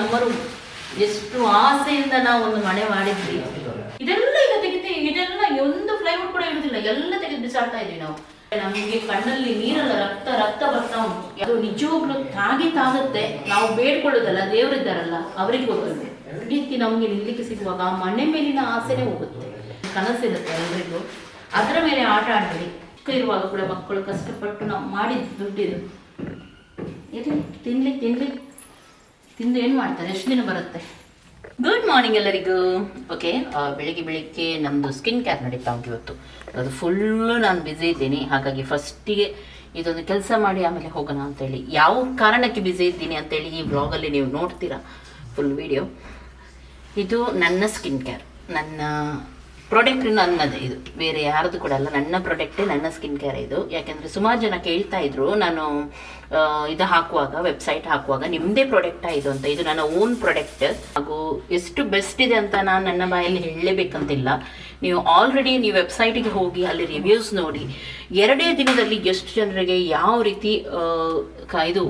ನಮ್ಮ ರೂಮ್ ಎಷ್ಟು ಆಸೆಯಿಂದ ನಾವು ಒಂದು ಮನೆ ಮಾಡಿದ್ವಿ. ಇದೆಲ್ಲ ಈಗ ತೆಗಿತಿ ಇದೆಲ್ಲ ಒಂದು ಫ್ಲೈವುಡ್ ಕೂಡ ಇರುದಿಲ್ಲ. ಎಲ್ಲ ತೆಗೆದು ಬಿಸಾಡ್ತಾ ಇದ್ವಿ ನಾವು. ನಮಗೆ ಕಣ್ಣಲ್ಲಿ ನೀರಲ್ಲ ರಕ್ತ ರಕ್ತ ಬರ್ತಾ ಉಂಟು. ಅದು ನಿಜವಾಗ್ಲೂ ತಾಗಿ ತಾಗುತ್ತೆ. ನಾವು ಬೇಡ್ಕೊಳ್ಳೋದಲ್ಲ, ದೇವರಿದ್ದಾರಲ್ಲ, ಅವರಿಗೆ ಹೋಗುತ್ತೆ ರೀತಿ ನಮಗೆ ನಿಲ್ಲಿಕ್ಕೆ ಸಿಗುವಾಗ ಆ ಮನೆ ಮೇಲಿನ ಆಸೆನೇ ಹೋಗುತ್ತೆ. ಕನಸಿರುತ್ತೆ ಎಲ್ರಿಗೂ? ಅದರ ಮೇಲೆ ಆಟ ಆಡಬೇಡಿ. ಚಿಕ್ಕ ಇರುವಾಗ ಕೂಡ ಮಕ್ಕಳು ಕಷ್ಟಪಟ್ಟು ನಾವು ಮಾಡಿದ ದುಡ್ಡಿದು. ಇರಲಿ ತಿನ್ಲಿ ತಿನ್ಲಿ. ತಿಂದು ಏನು ಮಾಡ್ತಾರೆ? ಎಷ್ಟು ದಿನ ಬರುತ್ತೆ? ಗುಡ್ ಮಾರ್ನಿಂಗ್ ಎಲ್ಲರಿಗೂ. ಓಕೆ ಬೆಳಿಗ್ಗೆ ಬೆಳಿಗ್ಗೆ ನಮ್ಮದು ಸ್ಕಿನ್ ಕೇರ್ ನಡೀತಾ ಉಂಟು ಇವತ್ತು. ಅದು ಫುಲ್ಲು ನಾನು ಬ್ಯುಸಿ ಇದ್ದೀನಿ. ಹಾಗಾಗಿ ಫಸ್ಟಿಗೆ ಇದೊಂದು ಕೆಲಸ ಮಾಡಿ ಆಮೇಲೆ ಹೋಗೋಣ ಅಂತೇಳಿ. ಯಾವ ಕಾರಣಕ್ಕೆ ಬ್ಯುಸಿ ಇದ್ದೀನಿ ಅಂತೇಳಿ ಈ ವ್ಲಾಗಲ್ಲಿ ನೀವು ನೋಡ್ತೀರಾ? ಫುಲ್ ವಿಡಿಯೋ ಇದು ನನ್ನ ಸ್ಕಿನ್ ಕೇರ್ ನನ್ನ ಪ್ರಾಡಕ್ಟ್ ನನ್ನದು ಇದು. ಬೇರೆ ಯಾರದು ಕೂಡ ಅಲ್ಲ. ನನ್ನ ಪ್ರಾಡಕ್ಟೇ ನನ್ನ ಸ್ಕಿನ್ ಕೇರ್ ಇದು. ಯಾಕೆಂದರೆ ಸುಮಾರು ಜನ ಕೇಳ್ತಾ ಇದ್ರು. ನಾನು ಇದು ಹಾಕುವಾಗ ವೆಬ್ಸೈಟ್ ಹಾಕುವಾಗ ನಿಮ್ಮದೇ ಪ್ರಾಡಕ್ಟ್ ಇದು ಅಂತ. ಇದು ನನ್ನ ಓನ್ ಪ್ರಾಡಕ್ಟ್ ಹಾಗೂ ಎಷ್ಟು ಬೆಸ್ಟ್ ಇದೆ ಅಂತ ನಾನು ನನ್ನ ಬಾಯಲ್ಲಿ ಹೇಳಲೇಬೇಕಂತಿಲ್ಲ. ನೀವು ಆಲ್ರೆಡಿ ನೀವು ವೆಬ್ಸೈಟಿಗೆ ಹೋಗಿ ಅಲ್ಲಿ ರಿವ್ಯೂಸ್ ನೋಡಿ ಎರಡೇ ದಿನದಲ್ಲಿ ಎಷ್ಟು ಜನರಿಗೆ ಯಾವ ರೀತಿ ಆ, ಇದು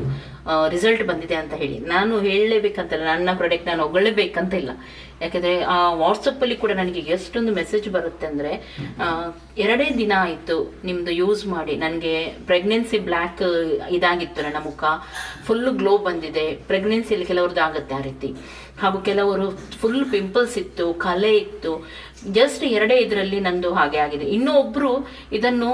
ರಿಸಲ್ಟ್ ಬಂದಿದೆ ಅಂತ ಹೇಳಿ. ನಾನು ಹೇಳಲೇಬೇಕಂತಲ್ಲ ನನ್ನ ಪ್ರಾಡಕ್ಟ್ ನಾನು ಹೊಗಳಬೇಕಂತ ಇಲ್ಲ ಯಾಕೆಂದರೆ ವಾಟ್ಸಪ್ಪಲ್ಲಿ ಕೂಡ ನನಗೆ ಎಷ್ಟೊಂದು ಮೆಸೇಜ್ ಬರುತ್ತೆ ಅಂದರೆ ಎರಡೇ ದಿನ ಆಯಿತು ನಿಮ್ಮದು ಯೂಸ್ ಮಾಡಿ. ನನಗೆ ಪ್ರೆಗ್ನೆನ್ಸಿ ಬ್ಲ್ಯಾಕ್ ಇದಾಗಿತ್ತು ನನ್ನ ಮುಖ. ಫುಲ್ಲು ಗ್ಲೋ ಬಂದಿದೆ. ಪ್ರೆಗ್ನೆನ್ಸಿಯಲ್ಲಿ ಕೆಲವ್ರದ್ದು ಆಗುತ್ತೆ ಆ ರೀತಿ. ಹಾಗೂ ಕೆಲವರು ಫುಲ್ ಪಿಂಪಲ್ಸ್ ಇತ್ತು ಕಲೆ ಇತ್ತು. ಜಸ್ಟ್ ಎರಡೇ ಇದರಲ್ಲಿ ನಂದು ಹಾಗೆ ಆಗಿದೆ. ಇನ್ನೂ ಒಬ್ರು ಇದನ್ನು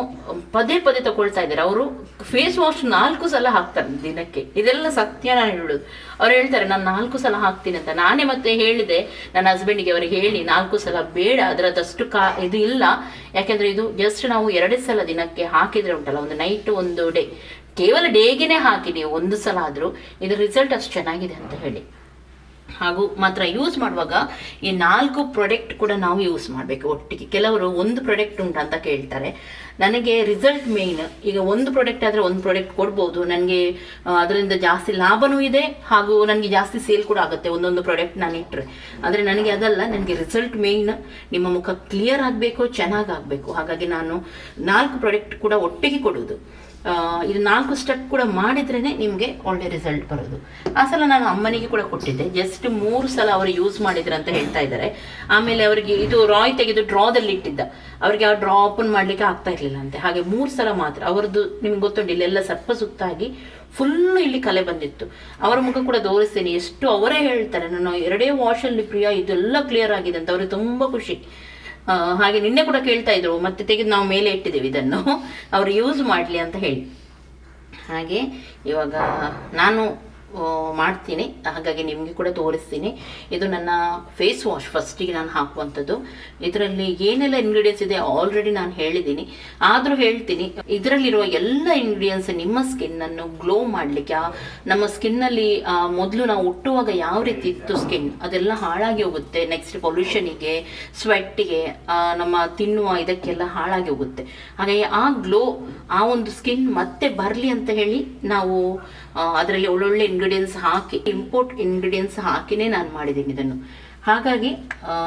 ಪದೇ ಪದೇ ತಗೊಳ್ತಾ ಇದ್ದಾರೆ. ಅವರು ಫೇಸ್ ವಾಶ್ ನಾಲ್ಕು ಸಲ ಹಾಕ್ತಾರೆ ದಿನಕ್ಕೆ. ಇದೆಲ್ಲ ಸತ್ಯ ನಾನು ಹೇಳುದು. ಅವ್ರು ಹೇಳ್ತಾರೆ, ನಾನು ನಾಲ್ಕು ಸಲ ಹಾಕ್ತೀನಿ ಅಂತ. ನಾನೇ ಮತ್ತೆ ಹೇಳಿದೆ, ನನ್ನ ಹಸ್ಬೆಂಡಿಗೆ ಅವರಿಗೆ ಹೇಳಿ, ನಾಲ್ಕು ಸಲ ಬೇಡ, ಅದರದಷ್ಟು ಕಾ, ಇದು ಇಲ್ಲ. ಯಾಕೆಂದ್ರೆ ಇದು ಜಸ್ಟ್ ನಾವು ಎರಡೇ ಸಲ ದಿನಕ್ಕೆ ಹಾಕಿದ್ರೆ ಉಂಟಲ್ಲ, ಒಂದು ನೈಟ್ ಒಂದು ಡೇ ಕೇವಲ ಡೇಗೆನೆ ಹಾಕಿ ನೀವು ಒಂದು ಸಲ ಆದರೂ, ಇದರ ರಿಸಲ್ಟ್ ಅಷ್ಟು ಚೆನ್ನಾಗಿದೆ ಅಂತ ಹೇಳಿ. ಹಾಗೂ ಮಾತ್ರ ಯೂಸ್ ಮಾಡುವಾಗ ಈ ನಾಲ್ಕು ಪ್ರಾಡಕ್ಟ್ ಕೂಡ ನಾವು ಯೂಸ್ ಮಾಡಬೇಕು. ಒಟ್ಟಿಗೆ ಕೆಲವರು ಒಂದು ಪ್ರಾಡಕ್ಟ್ ಉಂಟು ಅಂತ ಕೇಳ್ತಾರೆ. ನನಗೆ ರಿಸಲ್ಟ್ ಮೇಯ್ನ್ ಈಗ ಒಂದು ಪ್ರಾಡಕ್ಟ್ ಆದರೆ ಒಂದು ಪ್ರಾಡಕ್ಟ್ ಕೊಡ್ಬೋದು. ನನಗೆ ಅದರಿಂದ ಜಾಸ್ತಿ ಲಾಭನೂ ಇದೆ ಹಾಗೂ ನನಗೆ ಜಾಸ್ತಿ ಸೇಲ್ ಕೂಡ ಆಗುತ್ತೆ ಒಂದೊಂದು ಪ್ರಾಡಕ್ಟ್ ನಾನು ಇಟ್ಟರೆ ಆದರೆ ನನಗೆ ಅದಲ್ಲ, ನನಗೆ ರಿಸಲ್ಟ್ ಮೇಯ್ನ್ ನಿಮ್ಮ ಮುಖ ಕ್ಲಿಯರ್ ಆಗಬೇಕು ಚೆನ್ನಾಗಾಗಬೇಕು ಹಾಗಾಗಿ ನಾನು ನಾಲ್ಕು ಪ್ರಾಡಕ್ಟ್ ಕೂಡ ಒಟ್ಟಿಗೆ ಕೊಡುವುದು. ಇದು ನಾಲ್ಕು ಸ್ಟೆಪ್ ಕೂಡ ಮಾಡಿದ್ರೇ ನಿಮಗೆ ಒಳ್ಳೆ ರಿಸಲ್ಟ್ ಬರೋದು. ಆ ಸಲ ನಾನು ಅಮ್ಮನಿಗೆ ಕೂಡ ಕೊಟ್ಟಿದ್ದೆ. ಜಸ್ಟ್ ಮೂರು ಸಲ ಅವರು ಯೂಸ್ ಮಾಡಿದ್ರು ಅಂತ ಹೇಳ್ತಾ ಇದ್ದಾರೆ. ಆಮೇಲೆ ಅವರಿಗೆ ಇದು ರಾಯ್ ತೆಗೆದು ಡ್ರಾದಲ್ಲಿ ಇಟ್ಟಿದ್ದ. ಅವರಿಗೆ ಆ ಡ್ರಾ ಓಪನ್ ಮಾಡ್ಲಿಕ್ಕೆ ಆಗ್ತಾ ಇರ್ಲಿಲ್ಲ ಅಂತೆ ಹಾಗೆ ಮೂರು ಸಲ ಮಾತ್ರ. ಅವರದ್ದು ನಿಮ್ಗೆ ಗೊತ್ತುಂಟು, ಇಲ್ಲೆಲ್ಲ ಸರ್ಪ ಸುತ್ತಾಗಿ ಫುಲ್ ಇಲ್ಲಿ ಕಲೆ ಬಂದಿತ್ತು. ಅವರ ಮುಖ ಕೂಡ ತೋರಿಸ್ತೇನೆ. ಎಷ್ಟು ಅವರೇ ಹೇಳ್ತಾರೆ, ನಾನು ಎರಡೇ ವಾಶಲ್ಲಿ ಪ್ರಿಯ, ಇದೆಲ್ಲ ಕ್ಲಿಯರ್ ಆಗಿದೆ ಅಂತ. ಅವ್ರಿಗೆ ತುಂಬ ಖುಷಿ. ಹಾಗೆ ನಿನ್ನೆ ಕೂಡ ಕೇಳ್ತಾ ಇದ್ರು. ಮತ್ತೆ ತೆಗೆದು ನಾವು ಮೇಲೆ ಇಟ್ಟಿದ್ದೇವೆ ಇದನ್ನು. ಅವರು ಯೂಸ್ ಮಾಡಲಿ ಅಂತ ಹೇಳಿ. ಹಾಗೆ ಇವಾಗ ನಾನು ಮಾಡ್ತೀನಿ. ಹಾಗಾಗಿ ನಿಮಗೆ ಕೂಡ ತೋರಿಸ್ತೀನಿ. ಇದು ನನ್ನ ಫೇಸ್ ವಾಶ್ ಫಸ್ಟಿಗೆ ನಾನು ಹಾಕುವಂಥದ್ದು. ಇದರಲ್ಲಿ ಏನೆಲ್ಲ ಇಂಗ್ರೀಡಿಯೆಂಟ್ಸ್ ಇದೆ ಆಲ್ರೆಡಿ ನಾನು ಹೇಳಿದ್ದೀನಿ. ಆದರೂ ಹೇಳ್ತೀನಿ ಇದರಲ್ಲಿರುವ ಎಲ್ಲ ಇಂಗ್ರೀಡಿಯೆಂಟ್ಸ್ ನಿಮ್ಮ ಸ್ಕಿನ್ನನ್ನು ಗ್ಲೋ ಮಾಡಲಿಕ್ಕೆ ನಮ್ಮ ಸ್ಕಿನ್ನಲ್ಲಿ ಮೊದಲು ನಾವು ಹುಟ್ಟುವಾಗ ಯಾವ ರೀತಿ ಇತ್ತು ಸ್ಕಿನ್ ಅದೆಲ್ಲ ಹಾಳಾಗಿ ಹೋಗುತ್ತೆ. ನೆಕ್ಸ್ಟ್ ಪೊಲ್ಯೂಷನಿಗೆ ಸ್ವೆಟ್ಟಿಗೆ ನಮ್ಮ ತಿನ್ನುವ ಇದಕ್ಕೆಲ್ಲ ಹಾಳಾಗಿ ಹೋಗುತ್ತೆ. ಹಾಗಾಗಿ ಆ ಗ್ಲೋ ಆ ಒಂದು ಸ್ಕಿನ್ ಮತ್ತೆ ಬರಲಿ ಅಂತ ಹೇಳಿ ನಾವು ಅದರಲ್ಲಿ ಒಳ್ಳೊಳ್ಳೆ ಇಂಗ್ರೀಡಿಯೆಂಟ್ಸ್ ಹಾಕಿ ಇಂಪೋರ್ಟ್ ಇಂಗ್ರೀಡಿಯೆಂಟ್ಸ್ ಹಾಕಿನೇ ನಾನು ಮಾಡಿದ್ದೀನಿ ಇದನ್ನು. ಹಾಗಾಗಿ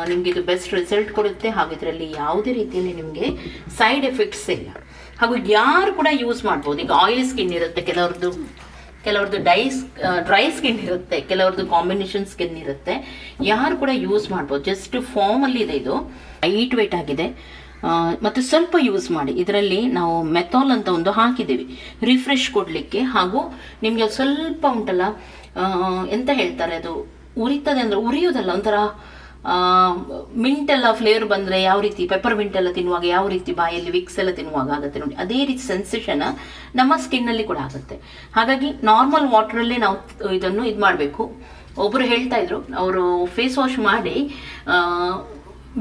ನಿಮಗೆ ಇದು ಬೆಸ್ಟ್ ರಿಸಲ್ಟ್ ಕೊಡುತ್ತೆ. ಹಾಗೂ ಇದರಲ್ಲಿ ಯಾವುದೇ ರೀತಿಯಲ್ಲಿ ನಿಮಗೆ ಸೈಡ್ ಎಫೆಕ್ಟ್ಸ್ ಇಲ್ಲ. ಹಾಗೂ ಯಾರು ಕೂಡ ಯೂಸ್ ಮಾಡ್ಬೋದು. ಈಗ ಆಯಿಲ್ ಸ್ಕಿನ್ ಇರುತ್ತೆ, ಕೆಲವ್ರದ್ದು ಕೆಲವ್ರದ್ದು ಡೈಸ್ ಡ್ರೈ ಸ್ಕಿನ್ ಇರುತ್ತೆ, ಕೆಲವ್ರದ್ದು ಕಾಂಬಿನೇಷನ್ ಸ್ಕಿನ್ ಇರುತ್ತೆ. ಯಾರು ಕೂಡ ಯೂಸ್ ಮಾಡ್ಬೋದು. ಜಸ್ಟ್ ಫಾರ್ಮಲ್ಲಿ ಇದೆ ಇದು. ಲೈಟ್ ವೇಟ್ ಆಗಿದೆ. ಮತ್ತು ಸ್ವಲ್ಪ ಯೂಸ್ ಮಾಡಿ. ಇದರಲ್ಲಿ ನಾವು ಮೆಥಾಲ್ ಅಂತ ಒಂದು ಹಾಕಿದ್ದೀವಿ. ರಿಫ್ರೆಶ್ ಕೊಡಲಿಕ್ಕೆ ಹಾಗೂ ನಿಮಗೆ ಸ್ವಲ್ಪ ಉಂಟಲ್ಲ ಎಂತ ಹೇಳ್ತಾರೆ ಅದು, ಉರಿತದೆ ಅಂದರೆ ಉರಿಯೋದಲ್ಲ ಒಂಥರ ಮಿಂಟೆಲ್ಲ ಫ್ಲೇವರ್ ಬಂದರೆ ಯಾವ ರೀತಿ ಪೆಪ್ಪರ್ ಮಿಂಟ್ ಎಲ್ಲ ತಿನ್ನುವಾಗ ಯಾವ ರೀತಿ ಬಾಯಲ್ಲಿ ವಿಕ್ಸ್ ಎಲ್ಲ ತಿನ್ನುವಾಗ ಆಗುತ್ತೆ ನೋಡಿ. ಅದೇ ರೀತಿ ಸೆನ್ಸೇಷನ್ ನಮ್ಮ ಸ್ಕಿನ್ನಲ್ಲಿ ಕೂಡ ಆಗುತ್ತೆ. ಹಾಗಾಗಿ ನಾರ್ಮಲ್ ವಾಟ್ರಲ್ಲೇ ನಾವು ಇದನ್ನು ಇದು ಮಾಡಬೇಕು ಒಬ್ಬರು ಹೇಳ್ತಾ ಇದ್ರು, ಅವರು ಫೇಸ್ ವಾಶ್ ಮಾಡಿ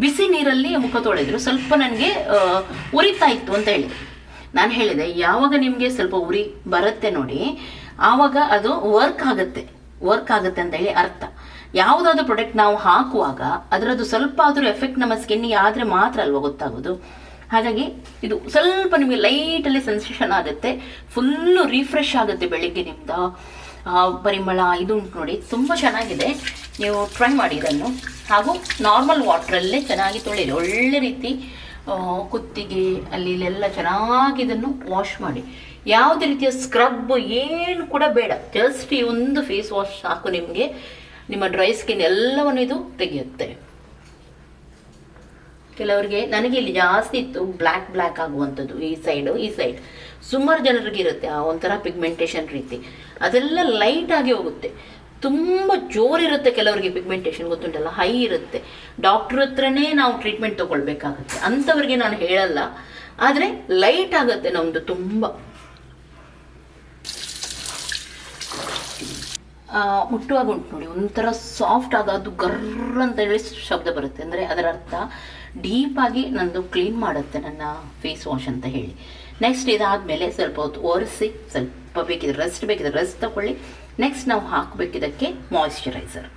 ಬಿಸಿ ನೀರಲ್ಲಿ ಮುಖ ತೊಳೆದ್ರು. ಸ್ವಲ್ಪ ನನಗೆ ಉರಿತಾ ಇತ್ತು ಅಂತ ಹೇಳಿದೆ ನಾನು ಹೇಳಿದೆ, ಯಾವಾಗ ನಿಮಗೆ ಸ್ವಲ್ಪ ಉರಿ ಬರುತ್ತೆ ನೋಡಿ, ಆವಾಗ ಅದು ವರ್ಕ್ ಆಗುತ್ತೆ. ವರ್ಕ್ ಆಗುತ್ತೆ ಅಂತ ಹೇಳಿ ಅರ್ಥ. ಯಾವುದಾದ್ರೂ ಪ್ರಾಡಕ್ಟ್ ನಾವು ಹಾಕುವಾಗ, ಅದರದ್ದು ಸ್ವಲ್ಪ ಆದರೂ ಎಫೆಕ್ಟ್ ನಮ್ಮ ಸ್ಕಿನ್ನಿಗೆ ಆದರೆ ಮಾತ್ರ ಅಲ್ವಾ ಗೊತ್ತಾಗೋದು. ಹಾಗಾಗಿ ಇದು ಸ್ವಲ್ಪ ನಿಮಗೆ ಲೈಟಲ್ಲಿ ಸೆನ್ಸೇಷನ್ ಆಗುತ್ತೆ, ಫುಲ್ಲು ರಿಫ್ರೆಶ್ ಆಗುತ್ತೆ ಬೆಳಿಗ್ಗೆ ನಿಮ್ದು. ಪರಿಮಳ ಇದು ಉಂಟು ನೋಡಿ, ತುಂಬ ಚೆನ್ನಾಗಿದೆ. ನೀವು ಟ್ರೈ ಮಾಡಿ ಇದನ್ನು. ಹಾಗೂ ನಾರ್ಮಲ್ ವಾಟ್ರಲ್ಲೇ ಚೆನ್ನಾಗಿ ತೊಳೆಯಿರಿ. ಒಳ್ಳೆ ರೀತಿ ಕುತ್ತಿಗೆ ಅಲ್ಲಿ ಇಲ್ಲೆಲ್ಲ ಚೆನ್ನಾಗಿ ಇದನ್ನು ವಾಶ್ ಮಾಡಿ. ಯಾವುದೇ ರೀತಿಯ ಸ್ಕ್ರಬ್ ಏನು ಕೂಡ ಬೇಡ. ಜಸ್ಟ್ ಈ ಒಂದು ಫೇಸ್ ವಾಶ್ ಸಾಕು ನಿಮಗೆ. ನಿಮ್ಮ ಡ್ರೈ ಸ್ಕಿನ್ ಎಲ್ಲವನ್ನು ಇದು ತೆಗೆಯುತ್ತೆ. ಕೆಲವರಿಗೆ ನನಗೆ ಇಲ್ಲಿ ಜಾಸ್ತಿ ಇತ್ತು ಬ್ಲ್ಯಾಕ್ ಬ್ಲ್ಯಾಕ್ ಆಗುವಂಥದ್ದು ಈ ಸೈಡು ಈ ಸೈಡ್ ಸುಮಾರು ಜನರಿಗೆ ಇರುತ್ತೆ ಆ ಒಂಥರ ಪಿಗ್ಮೆಂಟೇಷನ್ ರೀತಿ. ಅದೆಲ್ಲ ಲೈಟ್ ಆಗಿ ಹೋಗುತ್ತೆ. ತುಂಬ ಜೋರಿರುತ್ತೆ ಕೆಲವರಿಗೆ ಪಿಗ್ಮೆಂಟೇಷನ್ ಗೊತ್ತುಂಟಲ್ಲ? ಹೈ ಇರುತ್ತೆ. ಡಾಕ್ಟ್ರ್ ಹತ್ರನೇ ನಾವು ಟ್ರೀಟ್ಮೆಂಟ್ ತೊಗೊಳ್ಬೇಕಾಗುತ್ತೆ. ಅಂಥವ್ರಿಗೆ ನಾನು ಹೇಳಲ್ಲ. ಆದರೆ ಲೈಟ್ ಆಗುತ್ತೆ ನಮ್ಮದು ತುಂಬ. ಮುಟ್ಟುವಾಗ ಉಂಟು ನೋಡಿ. ಒಂಥರ ಸಾಫ್ಟ್ ಆಗ ಅದು ಗರ್ರ ಅಂತ ಹೇಳಿ ಶಬ್ದ ಬರುತ್ತೆ. ಅಂದರೆ ಅದರ ಅರ್ಥ ಡೀಪಾಗಿ ನಂದು ಕ್ಲೀನ್ ಮಾಡುತ್ತೆ ನನ್ನ ಫೇಸ್ ವಾಶ್ ಅಂತ ಹೇಳಿ. ನೆಕ್ಸ್ಟ್ ಇದಾದಮೇಲೆ ಸ್ವಲ್ಪ ಹೊತ್ತು ಒರೆಸಿ, ಸ್ವಲ್ಪ ಬೇಕಿದ್ರೆ ರೆಸ್ಟ್ ಬೇಕಿದ್ರೆ ರೆಸ್ಟ್ ತಗೊಳ್ಳಿ. ನೆಕ್ಸ್ಟ್ ನಾವು ಹಾಕಬೇಕಿದ್ದಕ್ಕೆ ಮಾಯಿಶ್ಚರೈಸರ್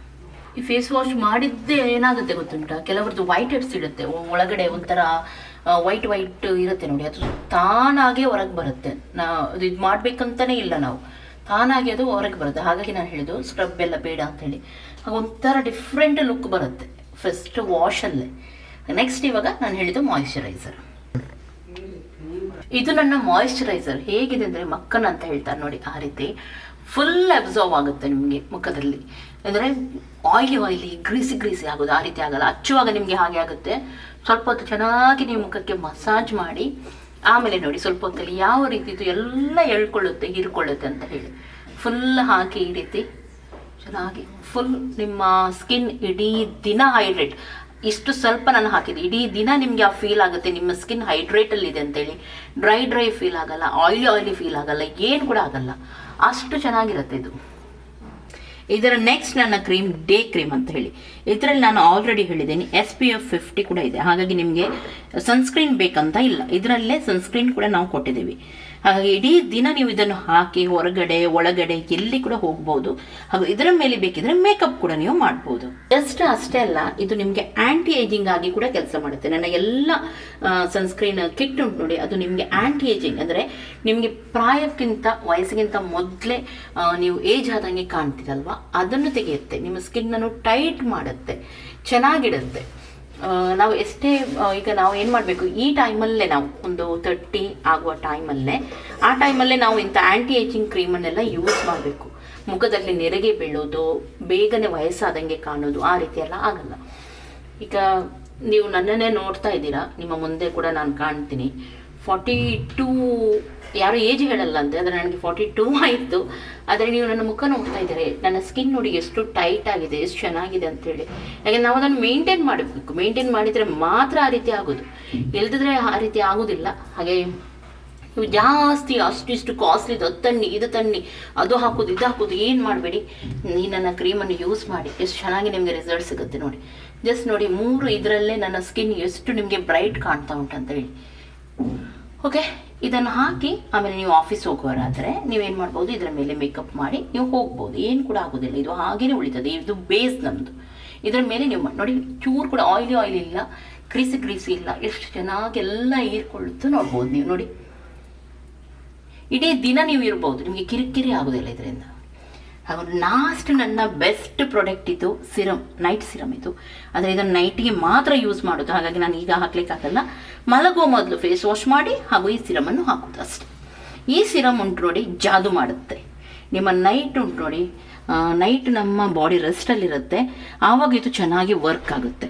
ಈ ಫೇಸ್ ವಾಶ್ ಮಾಡಿದ್ದೇ ಏನಾಗುತ್ತೆ ಗೊತ್ತುಂಟಾ? ಕೆಲವ್ರದ್ದು ವೈಟ್ ಹೆಡ್ಸ್ ಇಡುತ್ತೆ. ಒಳಗಡೆ ಒಂಥರ ವೈಟ್ ವೈಟ್ ಇರುತ್ತೆ ನೋಡಿ. ಅದು ತಾನಾಗೆ ಹೊರಗೆ ಬರುತ್ತೆ. ನಾ, ಅದು ಇದು ಮಾಡಬೇಕಂತಲೇ ಇಲ್ಲ ನಾವು. ತಾನಾಗಿ ಅದು ಹೊರಗೆ ಬರುತ್ತೆ. ಹಾಗಾಗಿ ನಾನು ಹೇಳಿದ್ದು ಸ್ಕ್ರಬ್ ಎಲ್ಲ ಬೇಡ ಅಂತ ಹೇಳಿ. ಒಂಥರ ಡಿಫ್ರೆಂಟ್ ಲುಕ್ ಬರುತ್ತೆ. ಫಸ್ಟ್ ವಾಶಲ್ಲೇ ನೆಕ್ಸ್ಟ್ ಇವಾಗ ನಾನು ಹೇಳಿದ್ದು ಮಾಯಿಶ್ಚರೈಸರ್ ಇದು ನನ್ನ ಮಾಯಿಶ್ಚರೈಸರ್ ಹೇಗಿದೆ ಅಂದರೆ ಮಕ್ಕನ ಅಂತ ಹೇಳ್ತಾರೆ ನೋಡಿ ಆ ರೀತಿ. ಫುಲ್ ಅಬ್ಸರ್ವ್ ಆಗುತ್ತೆ ನಿಮಗೆ ಮುಖದಲ್ಲಿ. ಅಂದರೆ ಆಯಿಲಿ ಆಯಿಲಿ ಗ್ರೀಸಿ ಗ್ರೀಸಿ ಆಗೋದು ಆ ರೀತಿ ಆಗಲ್ಲ. ಹಚ್ಚುವಾಗ ನಿಮಗೆ ಹಾಗೆ ಆಗುತ್ತೆ. ಸ್ವಲ್ಪ ಹೊತ್ತು ಚೆನ್ನಾಗಿ ನೀವು ಮುಖಕ್ಕೆ ಮಸಾಜ್ ಮಾಡಿ. ಆಮೇಲೆ ನೋಡಿ ಸ್ವಲ್ಪ ಹೊತ್ತಲ್ಲಿ ಯಾವ ರೀತಿ ಇದು ಎಲ್ಲ ಎಳ್ಕೊಳ್ಳುತ್ತೆ ಹೀರ್ಕೊಳ್ಳುತ್ತೆ ಅಂತ ಹೇಳಿ. ಫುಲ್ ಹಾಕಿ ಈ ರೀತಿ. ಚೆನ್ನಾಗಿ ಫುಲ್ ನಿಮ್ಮ ಸ್ಕಿನ್ ಇಡೀ ದಿನ ಹೈಡ್ರೇಟ್ ಇಷ್ಟು ಸ್ವಲ್ಪ ನಾನು ಹಾಕಿದೆ. ಇಡೀ ದಿನ ನಿಮಗೆ ಆ ಫೀಲ್ ಆಗುತ್ತೆ. ನಿಮ್ಮ ಸ್ಕಿನ್ ಹೈಡ್ರೇಟಲ್ಲಿ ಇದೆ ಅಂತೇಳಿ. ಡ್ರೈ ಡ್ರೈ ಫೀಲ್ ಆಗಲ್ಲ. ಆಯಿಲಿ ಆಯಿಲಿ ಫೀಲ್ ಆಗಲ್ಲ. ಏನು ಕೂಡ ಆಗಲ್ಲ. ಅಷ್ಟು ಚೆನ್ನಾಗಿರುತ್ತೆ ಇದು. ಇದರ ನೆಕ್ಸ್ಟ್ ನನ್ನ ಕ್ರೀಮ್ ಡೇ ಕ್ರೀಮ್ ಅಂತ ಹೇಳಿ. ಇದರಲ್ಲಿ ನಾನು ಆಲ್ರೆಡಿ ಹೇಳಿದ್ದೀನಿ. ಎಸ್ ಪಿ ಎಫ್ ಫಿಫ್ಟಿ ಕೂಡ ಇದೆ. ಹಾಗಾಗಿ ನಿಮಗೆ ಸನ್ಸ್ಕ್ರೀನ್ ಬೇಕಂತ ಇಲ್ಲ. ಇದರಲ್ಲೇ ಸನ್ಸ್ಕ್ರೀನ್ ಕೂಡ ನಾವು ಕೊಟ್ಟಿದ್ದೀವಿ. ಹಾಗಾಗಿ ಇಡೀ ದಿನ ನೀವು ಇದನ್ನು ಹಾಕಿ ಹೊರಗಡೆ, ಒಳಗಡೆ ಎಲ್ಲಿ ಕೂಡ ಹೋಗ್ಬೋದು. ಹಾಗೂ ಇದರ ಮೇಲೆ ಬೇಕಿದ್ರೆ ಮೇಕಪ್ ಕೂಡ ನೀವು ಮಾಡ್ಬೋದು. ಜಸ್ಟ್ ಅಷ್ಟೇ ಅಲ್ಲ, ಇದು ನಿಮಗೆ ಆಂಟಿ ಏಜಿಂಗ್ ಆಗಿ ಕೂಡ ಕೆಲಸ ಮಾಡುತ್ತೆ. ನನ್ನ ಎಲ್ಲ ಸನ್ಸ್ಕ್ರೀನ್ ಕಿಟ್ ಉಂಟು ನೋಡಿ, ಅದು ನಿಮಗೆ ಆಂಟಿ ಏಜಿಂಗ್ ಅಂದರೆ ನಿಮಗೆ ಪ್ರಾಯಕ್ಕಿಂತ, ವಯಸ್ಸಿಗಿಂತ ಮೊದಲೇ ನೀವು ಏಜ್ ಆದಂಗೆ ಕಾಣ್ತೀರಲ್ವಾ ಅದನ್ನು ತೆಗೆಯುತ್ತೆ. ನಿಮ್ಮ ಸ್ಕಿನ್ನನ್ನು ಟೈಟ್ ಮಾಡುತ್ತೆ. ಚೆನ್ನಾಗಿಡುತ್ತೆ. ನಾವು ಎಷ್ಟೇ ಈಗ ನಾವು ಏನು ಮಾಡಬೇಕು? ಈ ಟೈಮಲ್ಲೇ ನಾವು ಒಂದು ತರ್ಟಿ ಆಗುವ ಟೈಮಲ್ಲೇ ಆ ಟೈಮಲ್ಲೇ ನಾವು ಇಂಥ ಆ್ಯಂಟಿ ಏಜಿಂಗ್ ಕ್ರೀಮನ್ನೆಲ್ಲ ಯೂಸ್ ಮಾಡಬೇಕು. ಮುಖದಲ್ಲಿ ನೆರಿಗೆ ಬೀಳೋದು, ಬೇಗನೆ ವಯಸ್ಸಾದಂಗೆ ಕಾಣೋದು, ಆ ರೀತಿ ಎಲ್ಲ ಆಗಲ್ಲ. ಈಗ ನೀವು ನನ್ನನ್ನೇ ನೋಡ್ತಾ ಇದ್ದೀರಾ, ನಿಮ್ಮ ಮುಂದೆ ಕೂಡ ನಾನು ಕಾಣ್ತೀನಿ. ಫಾರ್ಟಿ ಟೂ ಯಾರು ಏಜ್ ಹೇಳಲ್ಲ ಅಂತ ಆದರೆ ನನಗೆ ಫಾರ್ಟಿ ಟೂ ಆಯಿತು. ಆದರೆ ನೀವು ನನ್ನ ಮುಖ ನೋಡ್ತಾ ಇದ್ದಾರೆ. ನನ್ನ ಸ್ಕಿನ್ ನೋಡಿ ಎಷ್ಟು ಟೈಟ್ ಆಗಿದೆ, ಎಷ್ಟು ಚೆನ್ನಾಗಿದೆ ಅಂತೇಳಿ ಹಾಗೆ ನಾವು ಅದನ್ನು ಮೇಂಟೈನ್ ಮಾಡಬೇಕು. ಮೇಂಟೈನ್ ಮಾಡಿದರೆ ಮಾತ್ರ ಆ ರೀತಿ ಆಗೋದು. ಇಲ್ದಿದ್ರೆ ಆ ರೀತಿ ಆಗೋದಿಲ್ಲ. ಹಾಗೆ ನೀವು ಜಾಸ್ತಿ ಅಷ್ಟಿಷ್ಟು ಕಾಸ್ಟ್ಲಿ ಅದು ತನ್ನಿ, ಇದು ತನ್ನಿ, ಅದು ಹಾಕೋದು, ಇದು ಹಾಕೋದು ಏನು ಮಾಡಬೇಡಿ. ನೀ ನನ್ನ ಕ್ರೀಮನ್ನು ಯೂಸ್ ಮಾಡಿ. ಎಷ್ಟು ಚೆನ್ನಾಗಿ ನಿಮಗೆ ರಿಸಲ್ಟ್ ಸಿಗುತ್ತೆ ನೋಡಿ. ಜಸ್ಟ್ ನೋಡಿ ಮೂರು ಇದರಲ್ಲೇ ನನ್ನ ಸ್ಕಿನ್ ಎಷ್ಟು ನಿಮಗೆ ಬ್ರೈಟ್ ಕಾಣ್ತಾ ಉಂಟಂತ ಹೇಳಿ. ಓಕೆ ಇದನ್ನು ಹಾಕಿ ಆಮೇಲೆ ನೀವು ಆಫೀಸ್ ಹೋಗೋರಾದರೆ ನೀವೇನು ಮಾಡ್ಬೋದು? ಇದರ ಮೇಲೆ ಮೇಕಪ್ ಮಾಡಿ ನೀವು ಹೋಗ್ಬೋದು. ಏನು ಕೂಡ ಆಗೋದಿಲ್ಲ. ಇದು ಹಾಗೇನೆ ಉಳಿತದೆ. ಇದು ಬೇಸ್ ನಮ್ಮದು ಇದರ ಮೇಲೆ ನೀವು ನೋಡಿ ಚೂರು ಕೂಡ ಆಯಿಲಿ ಆಯಿಲ್ ಇಲ್ಲ. ಕ್ರೀಸಿ ಕ್ರೀಸಿ ಇಲ್ಲ. ಎಷ್ಟು ಚೆನ್ನಾಗಿ ಎಲ್ಲ ನೋಡ್ಬೋದು ನೀವು. ನೋಡಿ, ಇಡೀ ದಿನ ನೀವು ಇರ್ಬೋದು. ನಿಮಗೆ ಕಿರಿಕಿರಿ ಆಗೋದಿಲ್ಲ ಇದರಿಂದ. ಹಾಗೂ ಲಾಸ್ಟ್ ನನ್ನ ಬೆಸ್ಟ್ ಪ್ರಾಡಕ್ಟ್ ಇದು ಸಿರಮ್ ನೈಟ್ ಸಿರಮ್ ಇದು. ಆದರೆ ಇದನ್ನು ನೈಟಿಗೆ ಮಾತ್ರ ಯೂಸ್ ಮಾಡೋದು. ಹಾಗಾಗಿ ನಾನು ಈಗ ಹಾಕ್ಲಿಕ್ಕಾಗಲ್ಲ. ಮಲಗುವ ಮೊದಲು ಫೇಸ್ ವಾಶ್ ಮಾಡಿ ಹಾಗೂ ಈ ಸಿರಮನ್ನು ಹಾಕೋದು ಅಷ್ಟೇ. ಈ ಸಿರಮ್ ಉಂಟು ನೋಡಿ ಜಾದು ಮಾಡುತ್ತೆ. ನಿಮ್ಮ ನೈಟ್ ಉಂಟು ನೋಡಿ ನೈಟ್ ನಮ್ಮ ಬಾಡಿ ರೆಸ್ಟಲ್ಲಿರುತ್ತೆ ಆವಾಗ ಇದು ಚೆನ್ನಾಗಿ ವರ್ಕ್ ಆಗುತ್ತೆ.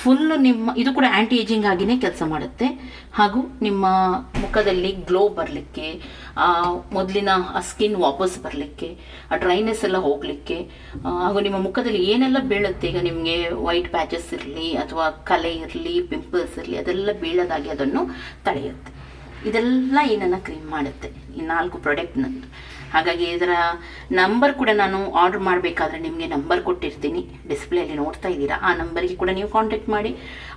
ಫುಲ್ ನಿಮ್ಮ, ಇದು ಕೂಡ ಆ್ಯಂಟಿ ಏಜಿಂಗ್ ಆಗಿನೇ ಕೆಲಸ ಮಾಡುತ್ತೆ. ಹಾಗೂ ನಿಮ್ಮ ಮುಖದಲ್ಲಿ ಗ್ಲೋ ಬರಲಿಕ್ಕೆ ಮೊದಲಿನ ಆ ಸ್ಕಿನ್ ವಾಪಸ್ ಬರಲಿಕ್ಕೆ, ಆ ಡ್ರೈನೆಸ್ ಎಲ್ಲ ಹೋಗಲಿಕ್ಕೆ ಹಾಗೂ ನಿಮ್ಮ ಮುಖದಲ್ಲಿ ಏನೆಲ್ಲ ಬೀಳುತ್ತೆ? ಈಗ ನಿಮಗೆ ವೈಟ್ ಪ್ಯಾಚಸ್ ಇರಲಿ ಅಥವಾ ಕಲೆ ಇರಲಿ ಪಿಂಪಲ್ಸ್ ಇರಲಿ, ಅದೆಲ್ಲ ಬೀಳದಾಗಿ ಅದನ್ನು ತಡೆಯುತ್ತೆ. ಇದೆಲ್ಲ ಈ ನನ್ನ ಕ್ರೀಮ್ ಮಾಡುತ್ತೆ. ಈ ನಾಲ್ಕು ಪ್ರಾಡಕ್ಟ್ ನಂದು. ಹಾಗಾಗಿ ಇದರ ನಂಬರ್ ಕೂಡ ನಾನು ಆರ್ಡರ್ ಮಾಡಬೇಕಾದ್ರೆ ನಿಮಗೆ ನಂಬರ್ ಕೊಟ್ಟಿರ್ತೀನಿ. ಡಿಸ್ಪ್ಲೇಯಲ್ಲಿ ನೋಡ್ತಾ ಇದ್ದೀರಾ? ಆ ನಂಬರ್ಗೆ ಕೂಡ ನೀವು ಕಾಂಟ್ಯಾಕ್ಟ್ ಮಾಡಿ.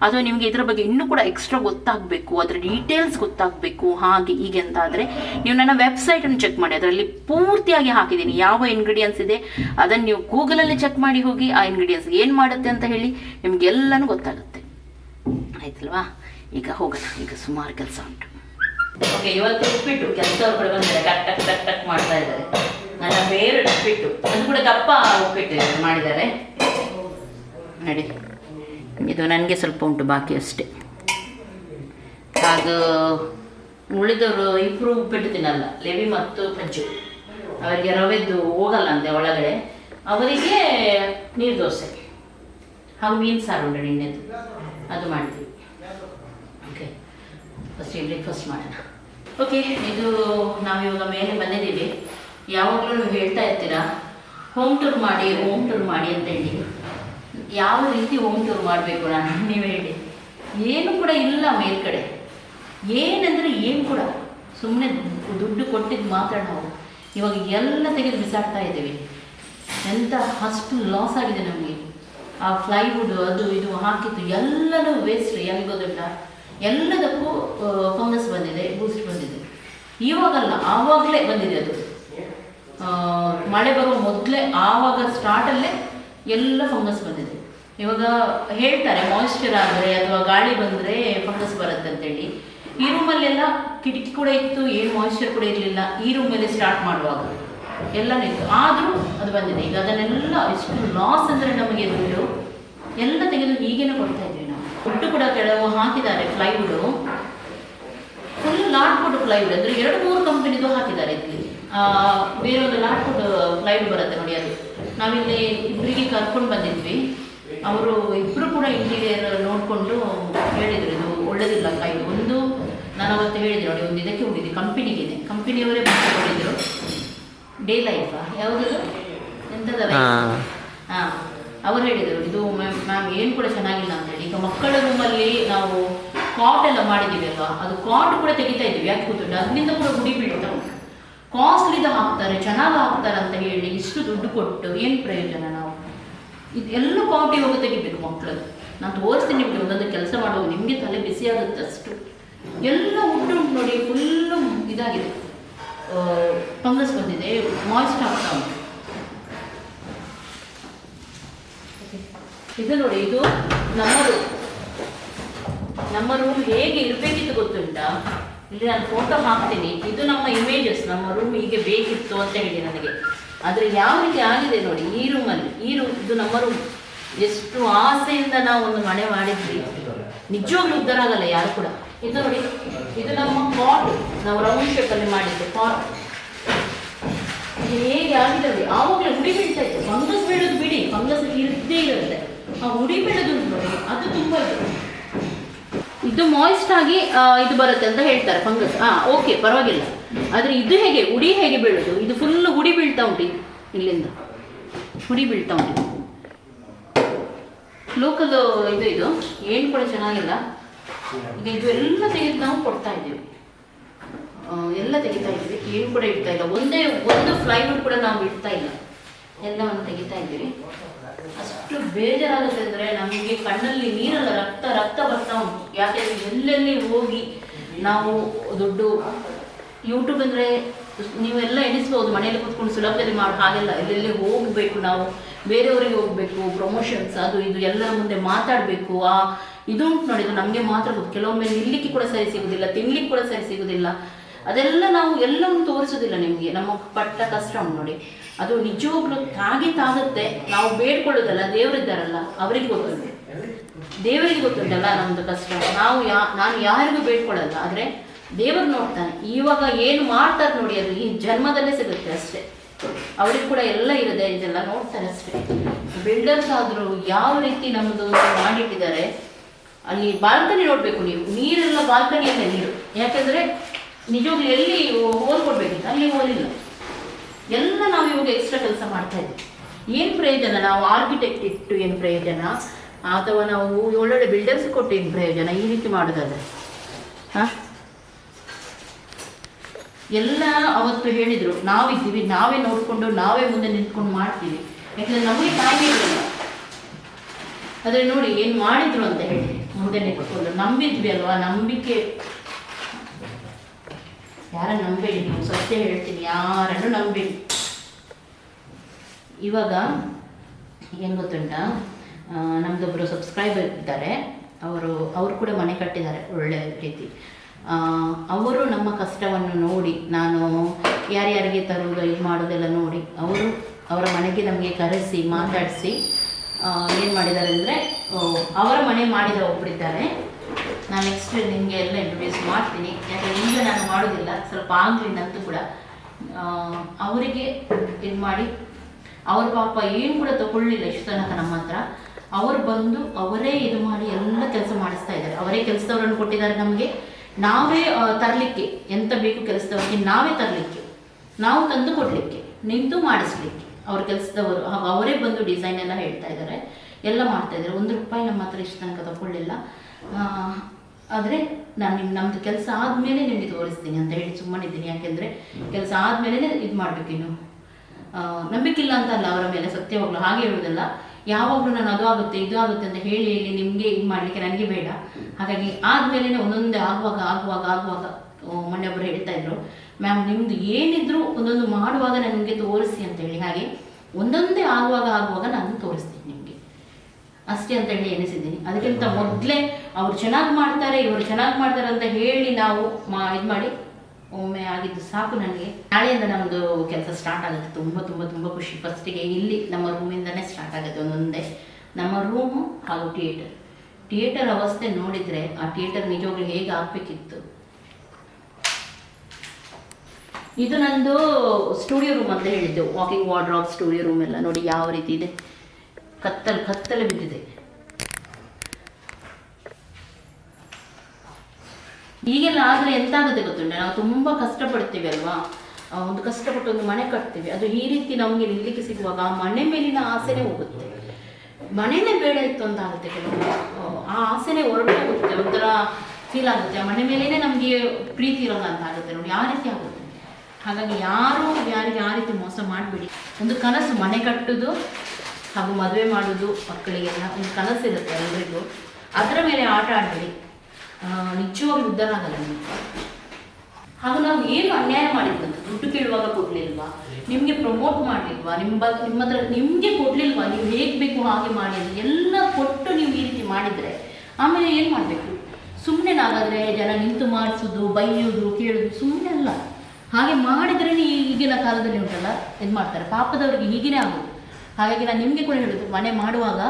ಅಥವಾ ನಿಮಗೆ ಇದರ ಬಗ್ಗೆ ಇನ್ನೂ ಕೂಡ ಎಕ್ಸ್ಟ್ರಾ ಗೊತ್ತಾಗಬೇಕು. ಅದರ ಡೀಟೇಲ್ಸ್ ಗೊತ್ತಾಗಬೇಕು. ಹಾಗೆ ಹೀಗೆ ಅಂತ ಆದರೆ ನೀವು ನನ್ನ ವೆಬ್ಸೈಟನ್ನು ಚೆಕ್ ಮಾಡಿ. ಅದರಲ್ಲಿ ಪೂರ್ತಿಯಾಗಿ ಹಾಕಿದ್ದೀನಿ. ಯಾವ ಇಂಗ್ರೀಡಿಯೆಂಟ್ಸ್ ಇದೆ ಅದನ್ನು ನೀವು ಗೂಗಲಲ್ಲಿ ಚೆಕ್ ಮಾಡಿ ಹೋಗಿ ಆ ಇಂಗ್ರೀಡಿಯೆಂಟ್ಸ್ ಏನು ಮಾಡುತ್ತೆ ಅಂತ ಹೇಳಿ ನಿಮಗೆಲ್ಲನೂ ಗೊತ್ತಾಗುತ್ತೆ. ಆಯ್ತಲ್ವಾ? ಈಗ ಹೋಗೋಣ. ಈಗ ಸುಮಾರು ಕೆಲಸ ಉಂಟು. ಓಕೆ ಇವತ್ತು ಉಪ್ಪಿಟ್ಟು ಕೆಲಸದವ್ರು ಕೂಡ ಬಂದಿದ್ದಾರೆ ಟಕ್ ಟಕ್ ಟಕ್ ಟಕ್ ಮಾಡ್ತಾ ಇದ್ದಾರೆ. ನನ್ನ ಫೇವ್ರೆಟ್ ಉಪ್ಪಿಟ್ಟು. ಅದು ಕೂಡ ದಪ್ಪ ಉಪ್ಪಿಟ್ಟು ಮಾಡಿದ್ದಾರೆ. ನೋಡಿ, ಇದು ನನಗೆ ಸ್ವಲ್ಪ ಉಂಟು, ಬಾಕಿ ಅಷ್ಟೇ. ಹಾಗೂ ಉಳಿದವರು ಇಬ್ಬರು ಉಪ್ಪಿಟ್ಟು ತಿನ್ನಲ್ಲ. ಲೆವಿ ಮತ್ತು ಪಂಚು ಅವರಿಗೆ ರವೆದ್ದು ಹೋಗಲ್ಲ ಅಂತೆ ಒಳಗಡೆ. ಅವರಿಗೆ ನೀರು ದೋಸೆ ಹಾಗೂ ಮೀನು ಸಾರು ಉಂಟು ನಿನ್ನೆದು ಅದು ಮಾಡಿದ್ವಿ ಓಕೆ ಫಸ್ಟ್ ಬ್ರೇಕ್ಫಾಸ್ಟ್ ಮಾಡೋಣ ಓಕೆ ಇದು ನಾವಿವಾಗ ಮೇಲೆ ಬಂದಿದ್ದೀವಿ. ಯಾವಾಗಲೂ ಹೇಳ್ತಾ ಇರ್ತೀರಾ ಹೋಮ್ ಟೂರ್ ಮಾಡಿ ಹೋಮ್ ಟೂರ್ ಮಾಡಿ ಅಂತ ಹೇಳಿ. ಯಾವ ರೀತಿ ಹೋಮ್ ಟೂರ್ ಮಾಡಬೇಕು ನಾನು? ನೀವು ಹೇಳಿ. ಏನು ಕೂಡ ಇಲ್ಲ ಮೇಲ್ಗಡೆ ಏನಂದರೆ ಏನು ಕೂಡ. ಸುಮ್ಮನೆ ದುಡ್ಡು ಕೊಟ್ಟಿದ್ದು ಮಾತ್ರ ನಾವು. ಇವಾಗ ಎಲ್ಲ ತೆಗೆದು ಬಿಸಾಡ್ತಾ ಇದ್ದೀವಿ. ಎಂತ ಅಷ್ಟು ಲಾಸ್ ಆಗಿದೆ ನಮಗೆ. ಆ ಫ್ಲೈವುಡ್ ಅದು ಇದು ಹಾಕಿದ್ದು ಎಲ್ಲನೂ ವೇಸ್ಟ್ ಎಲ್ಲಿಗೋದಿಲ್ಲ ಎಲ್ಲದಕ್ಕೂ ಫಂಗಸ್ ಬಂದಿದೆ ಬೂಸ್ಟ್ ಬಂದಿದೆ. ಇವಾಗಲ್ಲ, ಆವಾಗಲೇ ಬಂದಿದೆ ಅದು. ಮಳೆ ಬರುವ ಮೊದಲೇ, ಆವಾಗ ಸ್ಟಾರ್ಟಲ್ಲೇ ಎಲ್ಲ ಫಂಗಸ್ ಬಂದಿದೆ. ಇವಾಗ ಹೇಳ್ತಾರೆ ಮಾಯಿಶ್ಚರ್ ಆದರೆ ಅಥವಾ ಗಾಳಿ ಬಂದರೆ ಫಂಗಸ್ ಬರುತ್ತೆ ಅಂತೇಳಿ. ಈ ರೂಮಲ್ಲೆಲ್ಲ ಕಿಟಕಿ ಕೂಡ ಇತ್ತು, ಏನು ಮಾಯಿಶ್ಚರ್ ಕೂಡ ಇರಲಿಲ್ಲ. ಈ ರೂಮಲ್ಲಿ ಸ್ಟಾರ್ಟ್ ಮಾಡುವಾಗ. ಎಲ್ಲನೂ ಇತ್ತು. ಆದರೂ ಅದು ಬಂದಿದೆ. ಈಗ ಅದನ್ನೆಲ್ಲ ಎಷ್ಟು ಲಾಸ್ ಅಂದರೆ ನಮಗೆ ಎಲ್ಲ ತೆಗೆದು ಹೀಗೇನೆ ಕೊಡ್ತಾ ಇದ್ದೀವಿ ನಾವು. ದುಡ್ಡು ಕೂಡ ಕೆಲವು ಹಾಕಿದ್ದಾರೆ plywood. Full lot food plywood ಅಂದರೆ ಎರಡು ಮೂರು ಕಂಪನಿದು ಹಾಕಿದ್ದಾರೆ ಇಲ್ಲಿ. ಬೇರೆ ಒಂದು ಲಾಟ್ ಫುಡ್ ಫ್ಲೈವುಡ್ ಬರುತ್ತೆ ನೋಡಿ ಅದು. ನಾವಿಲ್ಲಿ ಇಬ್ಬರಿಗೆ ಕರ್ಕೊಂಡು ಬಂದಿದ್ವಿ. ಅವರು ಇಬ್ಬರು ಕೂಡ ಇಂಟೀರಿಯರ್ ನೋಡಿಕೊಂಡು ಹೇಳಿದರು ಇದು ಒಳ್ಳೇದಿಲ್ಲ ಫ್ಲೈವುಡ್ ಒಂದು ನಾನು ಅವತ್ತು ಹೇಳಿದ್ರು ನೋಡಿ ಒಂದು ಇದಕ್ಕೆ ಹೋಗಿದ್ದೆ ಕಂಪನಿಗಿದೆ ಕಂಪನಿಯವರೇ ಬಂದು ಕೊಟ್ಟಿದ್ರು. ಡೇ ಲೈಫಾ ಯಾವುದು ಎಂಥದ ಹಾ. ಅವ್ರು ಹೇಳಿದರು, ಇದು ಮ್ಯಾಮ್ ಮ್ಯಾಮ್ ಏನು ಕೂಡ ಚೆನ್ನಾಗಿಲ್ಲ ಅಂತೇಳಿ ಈಗ ಮಕ್ಕಳ ರೂಮಲ್ಲಿ ನಾವು ಕಾಟ್ ಎಲ್ಲ ಮಾಡಿದ್ದೀವಿ ಅಲ್ವಾ? ಅದು ಕಾಟ್ ಕೂಡ ತೆಗಿತಾ ಇದ್ದೀವಿ. ಯಾಕೆ ಗೊತ್ತುಂಟು? ಅದರಿಂದ ಕೂಡ ಗುಡಿ ಬೀಳ್ತಾ. ಉಂಟು ಕಾಸ್ಟ್ಲಿದು ಹಾಕ್ತಾರೆ, ಚೆನ್ನಾಗಿ ಹಾಕ್ತಾರೆ ಅಂತ ಹೇಳಿ ಇಷ್ಟು ದುಡ್ಡು ಕೊಟ್ಟು ಏನು ಪ್ರಯೋಜನ ನಾವು? ಇದೆಲ್ಲ ಕಾಟ್ ಹೋಗಿ ತೆಗಿಬೇಕು ಮಕ್ಕಳದ್ದು ನಾನು ತೋರಿಸ್ತೀನಿ ನಿಮಗೆ, ಒಂದೊಂದು ಕೆಲಸ ಮಾಡುವಾಗ ನಿಮಗೆ ತಲೆ ಬಿಸಿ ಆಗುತ್ತೆ ಅಷ್ಟು ಎಲ್ಲ ಉಂಟು ನೋಡಿ ಫುಲ್ಲು ಇದಾಗಿದೆ. ಫಂಗಸ್ ಬಂದಿದೆ ಮಾಯ್ಸ್ಟ್ ಆಗ್ತಾ ಉಂಟು. ಇದು ನೋಡಿ, ಇದು ನಮ್ಮ ರೂಮ್ ನಮ್ಮ ರೂಮ್ ಹೇಗೆ ಇರಬೇಕಿತ್ತು ಗೊತ್ತುಂಟಾ? ಇಲ್ಲಿ ನಾನು ಫೋಟೋ ಹಾಕ್ತೀನಿ. ಇದು ನಮ್ಮ ಇಮೇಜಸ್ ನಮ್ಮ ರೂಮ್ ಹೀಗೆ ಬೇಕಿತ್ತು ಅಂತ ಹೇಳಿ ನನಗೆ. ಆದರೆ ಯಾವ ರೀತಿ ಆಗಿದೆ ನೋಡಿ, ಈ ರೂಮಲ್ಲಿ ಈ ರೂಮ್ ಇದು ನಮ್ಮ ರೂಮ್ ಎಷ್ಟು ಆಸೆಯಿಂದ ನಾವು ಒಂದು ಮನೆ ಮಾಡಿದ್ವಿ. ನಿಜವಾಗ್ಲೂ ಉದ್ದಾರ ಆಗಲ್ಲ ಯಾರು ಕೂಡ. ಇದು ನೋಡಿ, ಇದು ನಮ್ಮ ಪಾಟ್ ನಾವು ರೌಂಡ್ ಶೇಪಲ್ಲಿ ಮಾಡಿದ್ದು ಪಾಟ್ ಹೇಗೆ ಆಗಿದೆ ಆವಾಗಲೇ ಹುಡಿ ಬೀಳ್ತಾ ಇತ್ತು. ಫಂಗಸ್ ಬೀಳೋದು ಬಿಡಿ. ಫಂಗಸ್ ಇರದೇ ಇರುತ್ತೆ. ಆ ಹುಡಿ ಬೀಳೋದು ನೋಡಿ, ಅದು ತುಂಬ ಇದು. ಇದು ಮಾಯಿಸ್ಟ್ ಆಗಿ ಇದು ಬರುತ್ತೆ ಅಂತ ಹೇಳ್ತಾರೆ ಫಂಗಸ್ ಹಾ ಓಕೆ ಪರವಾಗಿಲ್ಲ. ಆದರೆ ಇದು ಹೇಗೆ, ಉಡಿ ಹೇಗೆ ಬೀಳೋದು? ಇದು ಫುಲ್ ಉಡಿ ಬೀಳ್ತಾ ಉಂಟು ಇಲ್ಲಿಂದ. ಉಡಿ ಬೀಳ್ತಾ ಉಂಟು. ಲೋಕಲ್ ಇದು ಇದು. ಏನು ಕೂಡ ಚೆನ್ನಾಗಿಲ್ಲ. ಇದು ಎಲ್ಲ ತೆಗೆದು ನಾವು ಕೊಡ್ತಾ ಇದ್ದೀವಿ. ಎಲ್ಲ ತೆಗಿತಾ ಇದ್ದೀವಿ. ಏನು ಕೂಡ ಇಡ್ತಾ ಇಲ್ಲ. ಒಂದೇ, ಒಂದು ಫ್ಲೈವುಡ್ ಕೂಡ ನಾವು ಇಡ್ತಾ ಇಲ್ಲ. ಎಲ್ಲವನ್ನು ತೆಗಿತಾ ಇದ್ದೀವಿ. ಅಷ್ಟು ಬೇಜಾರಾಗುತ್ತೆ ಅಂದರೆ ನಮಗೆ ಕಣ್ಣಲ್ಲಿ ನೀರಲ್ಲ, ರಕ್ತ ರಕ್ತ ಬರ್ತಾ ಉಂಟು. ಯಾಕೆಂದರೆ ಎಲ್ಲೆಲ್ಲಿ ಹೋಗಿ ನಾವು ದುಡ್ಡು ಯೂಟ್ಯೂಬ್ ಅಂದರೆ ನೀವೆಲ್ಲ ಎಣಿಸ್ಬೋದು, ಮನೆಯಲ್ಲಿ ಕೂತ್ಕೊಂಡು ಸುಲಭದಲ್ಲಿ ಮಾಡೋ, ಹಾಗೆಲ್ಲ ಎಲ್ಲೆಲ್ಲಿ ಹೋಗಬೇಕು ನಾವು, ಬೇರೆಯವರಿಗೆ ಹೋಗಬೇಕು ಪ್ರಮೋಷನ್ಸ್ ಅದು ಇದು, ಎಲ್ಲರ ಮುಂದೆ ಮಾತಾಡಬೇಕು. ಆ ಇದು ಉಂಟು ನೋಡಿ, ಇದು ನಮಗೆ ಮಾತ್ರ ಕೆಲವೊಮ್ಮೆ ನಿಲ್ಲಿಕ್ಕೆ ಕೂಡ ಸರಿ ಸಿಗುದಿಲ್ಲ, ತಿನ್ಲಿಕ್ಕೆ ಕೂಡ ಸರಿ ಸಿಗುದಿಲ್ಲ. ಅದೆಲ್ಲ ನಾವು ಎಲ್ಲವನ್ನು ತೋರಿಸೋದಿಲ್ಲ ನಿಮಗೆ. ನಮ್ಮ ಪಟ್ಟ ಕಷ್ಟ ಉಂಟು ನೋಡಿ. ಅದು ನಿಜವಾಗ್ಲೂ ತಾಗಿ ತಾಗುತ್ತೆ ನಾವು ಬೇಡ್ಕೊಳ್ಳೋದಲ್ಲ, ದೇವರಿದ್ದಾರಲ್ಲ, ಅವರಿಗೆ ಗೊತ್ತುಂಟು. ದೇವರಿಗೆ ಗೊತ್ತುಂಟಲ್ಲ ನಮ್ಮದು ಕಷ್ಟ. ನಾವು ಯಾ, ನಾನು ಯಾರಿಗೂ ಬೇಡ್ಕೊಳ್ಳಲ್ಲ, ಆದರೆ ದೇವರು ನೋಡ್ತಾನೆ. ಇವಾಗ ಏನು ಮಾಡ್ತಾರೆ ನೋಡಿ, ಅದು ಈ ಜನ್ಮದಲ್ಲೇ ಸಿಗುತ್ತೆ ಅಷ್ಟೇ. ಅವ್ರಿಗೆ ಕೂಡ ಎಲ್ಲ ಇರುತ್ತೆ ಇದೆಲ್ಲ ನೋಡ್ತಾರೆ ಅಷ್ಟೇ. ಬಿಲ್ಡರ್ಸ್ ಆದರೂ ಯಾವ ರೀತಿ ನಮ್ಮದು ಮಾಡಿಟ್ಟಿದ್ದಾರೆ, ಅಲ್ಲಿ ಬಾಲ್ಕನಿ ನೋಡಬೇಕು ನೀವು. ನೀರೆಲ್ಲ ಬಾಲ್ಕನಿಯಲ್ಲೇ ನೀರು. ಯಾಕೆಂದರೆ ನಿಜವಾಗ್ಲೂ ಎಲ್ಲಿ ಹೋಲ್ ಕೊಡ್ಬೇಕಿತ್ತು ಅಲ್ಲಿ ಹೋಲಿಲ್ಲ. ಎಲ್ಲ ನಾವು ಇವಾಗ ಎಕ್ಸ್ಟ್ರಾ ಕೆಲಸ ಮಾಡ್ತಾ ಇದ್ದೀವಿ ಏನು ಪ್ರಯೋಜನ? ನಾವು ಆರ್ಕಿಟೆಕ್ಟ್ ಇಟ್ಟು ಏನು ಪ್ರಯೋಜನ? ಅಥವಾ ನಾವು ಒಳ್ಳೊಳ್ಳೆ ಬಿಲ್ಡರ್ಸ್ ಕೊಟ್ಟು ಏನು ಪ್ರಯೋಜನ? ಈ ರೀತಿ ಮಾಡೋದಾದ್ರೆ. ಹಾಂ? ಎಲ್ಲ ಅವತ್ತು ಹೇಳಿದರು, ನಾವಿದ್ದೀವಿ, ನಾವೇ ನೋಡಿಕೊಂಡು, ನಾವೇ ಮುಂದೆ ನಿಂತ್ಕೊಂಡು ಮಾಡ್ತೀವಿ. ಯಾಕಂದರೆ ನಮಗೆ ಟೈಮ್ ಇರಲಿಲ್ಲ. ಆದರೆ ನೋಡಿ, ಏನು ಮಾಡಿದ್ರು ಅಂತ ಹೇಳಿ, ಮುಂದೆ ನಿಂತ್ಕೊಂಡು. ನಂಬಿದ್ವಿ ಅಲ್ವಾ? ನಂಬಿಕೆ ಯಾರನ್ನು ನಂಬೇಡಿ ನೀವು ಸತ್ಯ ಹೇಳ್ತೀನಿ ಯಾರನ್ನು ನಂಬೇಡಿ. ಇವಾಗ ಏನು ಗೊತ್ತುಂಟ? ಆ, ನಮ್ದೊಬ್ಬರು ಸಬ್ಸ್ಕ್ರೈಬರ್ ಇದ್ದಾರೆ. ಅವರು ಅವರು ಕೂಡ ಮನೆ ಕಟ್ಟಿದ್ದಾರೆ ಒಳ್ಳೆ ರೀತಿ. ಅವರು ನಮ್ಮ ಕಷ್ಟವನ್ನು ನೋಡಿ ನಾನು ಯಾರ್ಯಾರಿಗೆ ತರುವುದು ಇದು ಮಾಡೋದೆಲ್ಲ ನೋಡಿ ಅವರು ಅವರ ಮನೆಗೆ ನಮಗೆ ಕರೆಸಿ ಮಾತಾಡಿಸಿ ಏನು ಮಾಡಿದ್ದಾರೆ ಅಂದರೆ ಅವರ ಮನೆ ಮಾಡಿದ ಒಬ್ಬರಿದ್ದಾರೆ ನಾನು ನೆಕ್ಸ್ಟ್ ನಿಮಗೆ ಎಲ್ಲ ಇಂಟ್ರೊಡ್ಯೂಸ್ ಮಾಡ್ತೀನಿ. ಯಾಕಂದರೆ ಈಗ ನಾನು ಮಾಡೋದಿಲ್ಲ, ಸ್ವಲ್ಪ ಆಗಲಿ ನಂತೂ ಕೂಡ ಅವರಿಗೆ ಇದು ಮಾಡಿ, ಅವ್ರ ಪಾಪ ಏನು ಕೂಡ ತಗೊಳ್ಳಿಲ್ಲ ಇಷ್ಟು ತನಕ ನಮ್ಮ ಹತ್ರ. ಅವ್ರು ಬಂದು ಅವರೇ ಇದು ಮಾಡಿ ಎಲ್ಲ ಕೆಲಸ ಮಾಡಿಸ್ತಾ ಇದ್ದಾರೆ. ಅವರೇ ಕೆಲಸದವರನ್ನು ಕೊಟ್ಟಿದ್ದಾರೆ ನಮಗೆ. ನಾವೇ ತರಲಿಕ್ಕೆ ಎಂತ ಬೇಕು ಕೆಲಸದವರಿಗೆ ನಾವೇ ತರಲಿಕ್ಕೆ. ನಾವು ತಂದು ಕೊಡಲಿಕ್ಕೆ, ನಿಂತು ಮಾಡಿಸ್ಲಿಕ್ಕೆ. ಅವ್ರ ಕೆಲಸದವರು ಅವರೇ ಬಂದು ಡಿಸೈನ್ ಎಲ್ಲ ಹೇಳ್ತಾ ಇದ್ದಾರೆ. ಎಲ್ಲ ಮಾಡ್ತಾ ಇದ್ದಾರೆ. ಒಂದು ರೂಪಾಯಿ ನಮ್ಮ ಹತ್ರ ಇಷ್ಟು ತನಕ ತಗೊಳ್ಳಿಲ್ಲ. ಆದರೆ ನಾನು ನಿಮ್ಮ ನಮ್ಮದು ಕೆಲಸ ಆದಮೇಲೆ ನಿಮಗೆ ತೋರಿಸ್ತೀನಿ ಅಂತ ಹೇಳಿ ಸುಮ್ಮನಿದ್ದೀನಿ ಯಾಕೆಂದರೆ ಕೆಲಸ ಆದಮೇಲೆ ಇದು ಮಾಡಬೇಕು ಇನ್ನು. ನಂಬಿಕಿಲ್ಲ ಅಂತ ಅಲ್ಲ ಅವರ ಮೇಲೆ ಸತ್ಯವಾಗ್ಲು ಹಾಗೆ ಹೇಳೋದಲ್ಲ. ಯಾವಾಗಲೂ ನಾನು ಅದು ಆಗುತ್ತೆ ಇದು ಆಗುತ್ತೆ ಅಂತ ಹೇಳಿ ಹೇಳಿ ನಿಮಗೆ ಇದು ಮಾಡಲಿಕ್ಕೆ ನನಗೆ ಬೇಡ. ಹಾಗಾಗಿ ಆದಮೇಲೆ ಒಂದೊಂದೇ ಆಗುವಾಗ ಆಗುವಾಗ ಆಗುವಾಗ ಮೊನ್ನೆ ಒಬ್ಬರು ಹೇಳ್ತಾ ಇದ್ರು ಮ್ಯಾಮ್ ನಿಮ್ಮದು ಏನಿದ್ರು ಒಂದೊಂದು ಮಾಡುವಾಗ ನನಗೆ ತೋರಿಸಿ ಅಂತ ಹೇಳಿ. ಹಾಗೆ ಒಂದೊಂದೇ ಆಗುವಾಗ ಆಗುವಾಗ ನಾನು ತೋರಿಸ್ತೀನಿ ನಿಮಗೆ. ಅಷ್ಟೇ ಅಂತ ಹೇಳಿ ಎನಿಸಿದ್ದೀನಿ ಅದಕ್ಕಿಂತ ಮೊದಲೇ ಅವ್ರು ಚೆನ್ನಾಗಿ ಮಾಡ್ತಾರೆ, ಇವರು ಚೆನ್ನಾಗಿ ಮಾಡ್ತಾರೆ ಅಂತ ಹೇಳಿ ನಾವು ಮಾ ಇದು ಮಾಡಿ ಒಮ್ಮೆ ಆಗಿದ್ದು ಸಾಕು ನನಗೆ. ನಾಳೆಯಿಂದ ನಮ್ಮದು ಕೆಲಸ ಸ್ಟಾರ್ಟ್ ಆಗುತ್ತೆ. ತುಂಬ ತುಂಬ ತುಂಬ ಖುಷಿ. ಫಸ್ಟಿಗೆ ಇಲ್ಲಿ ನಮ್ಮ ರೂಮಿಂದನೇ ಸ್ಟಾರ್ಟ್ ಆಗುತ್ತೆ ಒಂದೊಂದೇ. ನಮ್ಮ ರೂಮು ಹಾಗೂ ಥಿಯೇಟರ್ ಥಿಯೇಟರ್ ಅವಸ್ಥೆ ನೋಡಿದರೆ ಆ ಥಿಯೇಟರ್ ನಿಜವಾಗ್ಲೂ ಹೇಗೆ ಆಗಬೇಕಿತ್ತು? ಇದು ನಂದು ಸ್ಟುಡಿಯೋ ರೂಮ್ ಅಂತ ಹೇಳಿದ್ದು. ವಾಕಿಂಗ್ ವಾರ್ಡ್ರಾಪ್ ಸ್ಟುಡಿಯೋ ರೂಮ್ ಎಲ್ಲ ನೋಡಿ ಯಾವ ರೀತಿ ಇದೆ. ಕತ್ತಲು ಕತ್ತಲು ಬಿದ್ದಿದೆ. ಈಗೆಲ್ಲ ಆದರೆ ಎಂತಾಗುತ್ತೆ ಗೊತ್ತುಂಟ? ನಾವು ತುಂಬ ಕಷ್ಟಪಡ್ತೀವಿ ಅಲ್ವಾ? ಒಂದು ಕಷ್ಟಪಟ್ಟು ಒಂದು ಮನೆ ಕಟ್ತೀವಿ. ಅದು ಈ ರೀತಿ ನಮಗೆ ನಿಲ್ಲಕ್ಕೆ ಸಿಗುವಾಗ ಆ ಮನೆ ಮೇಲಿನ ಆಸೆನೇ ಹೋಗುತ್ತೆ. ಮನೆನೇ ಬೇಡ ಇತ್ತು ಅಂತ ಆಗುತ್ತೆ ಆ ಆಸೆನೇ ಹೊರಡೇ ಹೋಗುತ್ತೆ. ಒಂಥರ ಫೀಲ್ ಆಗುತ್ತೆ. ಆ ಮನೆ ಮೇಲೇನೆ ನಮಗೆ ಪ್ರೀತಿ ಇರೋಲ್ಲ ಅಂತ ಆಗುತ್ತೆ ನೋಡಿ. ಆ ರೀತಿ ಆಗುತ್ತೆ. ಹಾಗಾಗಿ ಯಾರು ಯಾರಿಗೆ ಯಾವ ರೀತಿ ಮೋಸ ಮಾಡಬೇಡಿ. ಒಂದು ಕನಸು ಮನೆ ಕಟ್ಟುದು ಹಾಗೂ ಮದುವೆ ಮಾಡೋದು ಮಕ್ಕಳಿಗೆಲ್ಲ ಒಂದು ಕನಸಿರುತ್ತೆ ಎಲ್ಲರಿಗೂ ಅದರ ಮೇಲೆ ಆಟ ಆಡಬೇಡಿ. ನಿಜವಾಗ್ಲೂ ಉದ್ಧಾರ ಆಗಲ್ಲ ನಿಮಗೆ ಹಾಗೂ ನಾವು ಏನು ಅನ್ಯಾಯ ಮಾಡಿದ್ದಂತ ದುಡ್ಡು ಕೇಳುವಾಗ ಕೊಡ್ಲಿಲ್ವಾ? ನಿಮಗೆ ಪ್ರಮೋಟ್ ಮಾಡಲಿಲ್ವಾ? ನಿಮ್ಮ ಬಗ್ಗೆ ನಿಮ್ಮ ಹತ್ರ ನಿಮಗೆ ಕೊಡ್ಲಿಲ್ವಾ? ನೀವು ಹೇಗೆ ಬೇಕು ಹಾಗೆ ಮಾಡಿ ಎಲ್ಲ ಕೊಟ್ಟು ನೀವು ಈ ರೀತಿ ಮಾಡಿದರೆ, ಆಮೇಲೆ ಏನು ಮಾಡಬೇಕು? ಸುಮ್ಮನೆ ನಾಗಾದರೆ ಜನ ನಿಂತು ಮಾಡಿಸೋದು, ಬೈಯೋದು, ಕೇಳೋದು ಸುಮ್ಮನೆ ಅಲ್ಲ. ಹಾಗೆ ಮಾಡಿದ್ರೆ ಈಗಿನ ಕಾಲದಲ್ಲಿ ಉಂಟಲ್ಲ ಇದು ಮಾಡ್ತಾರೆ ಪಾಪದವರಿಗೆ ಹೀಗೇನೆ ಆಗೋದು. ಹಾಗಾಗಿ ನಾನು ನಿಮಗೆ ಕೂಡ ಹೇಳೋದು, ಮನೆ ಮಾಡುವಾಗ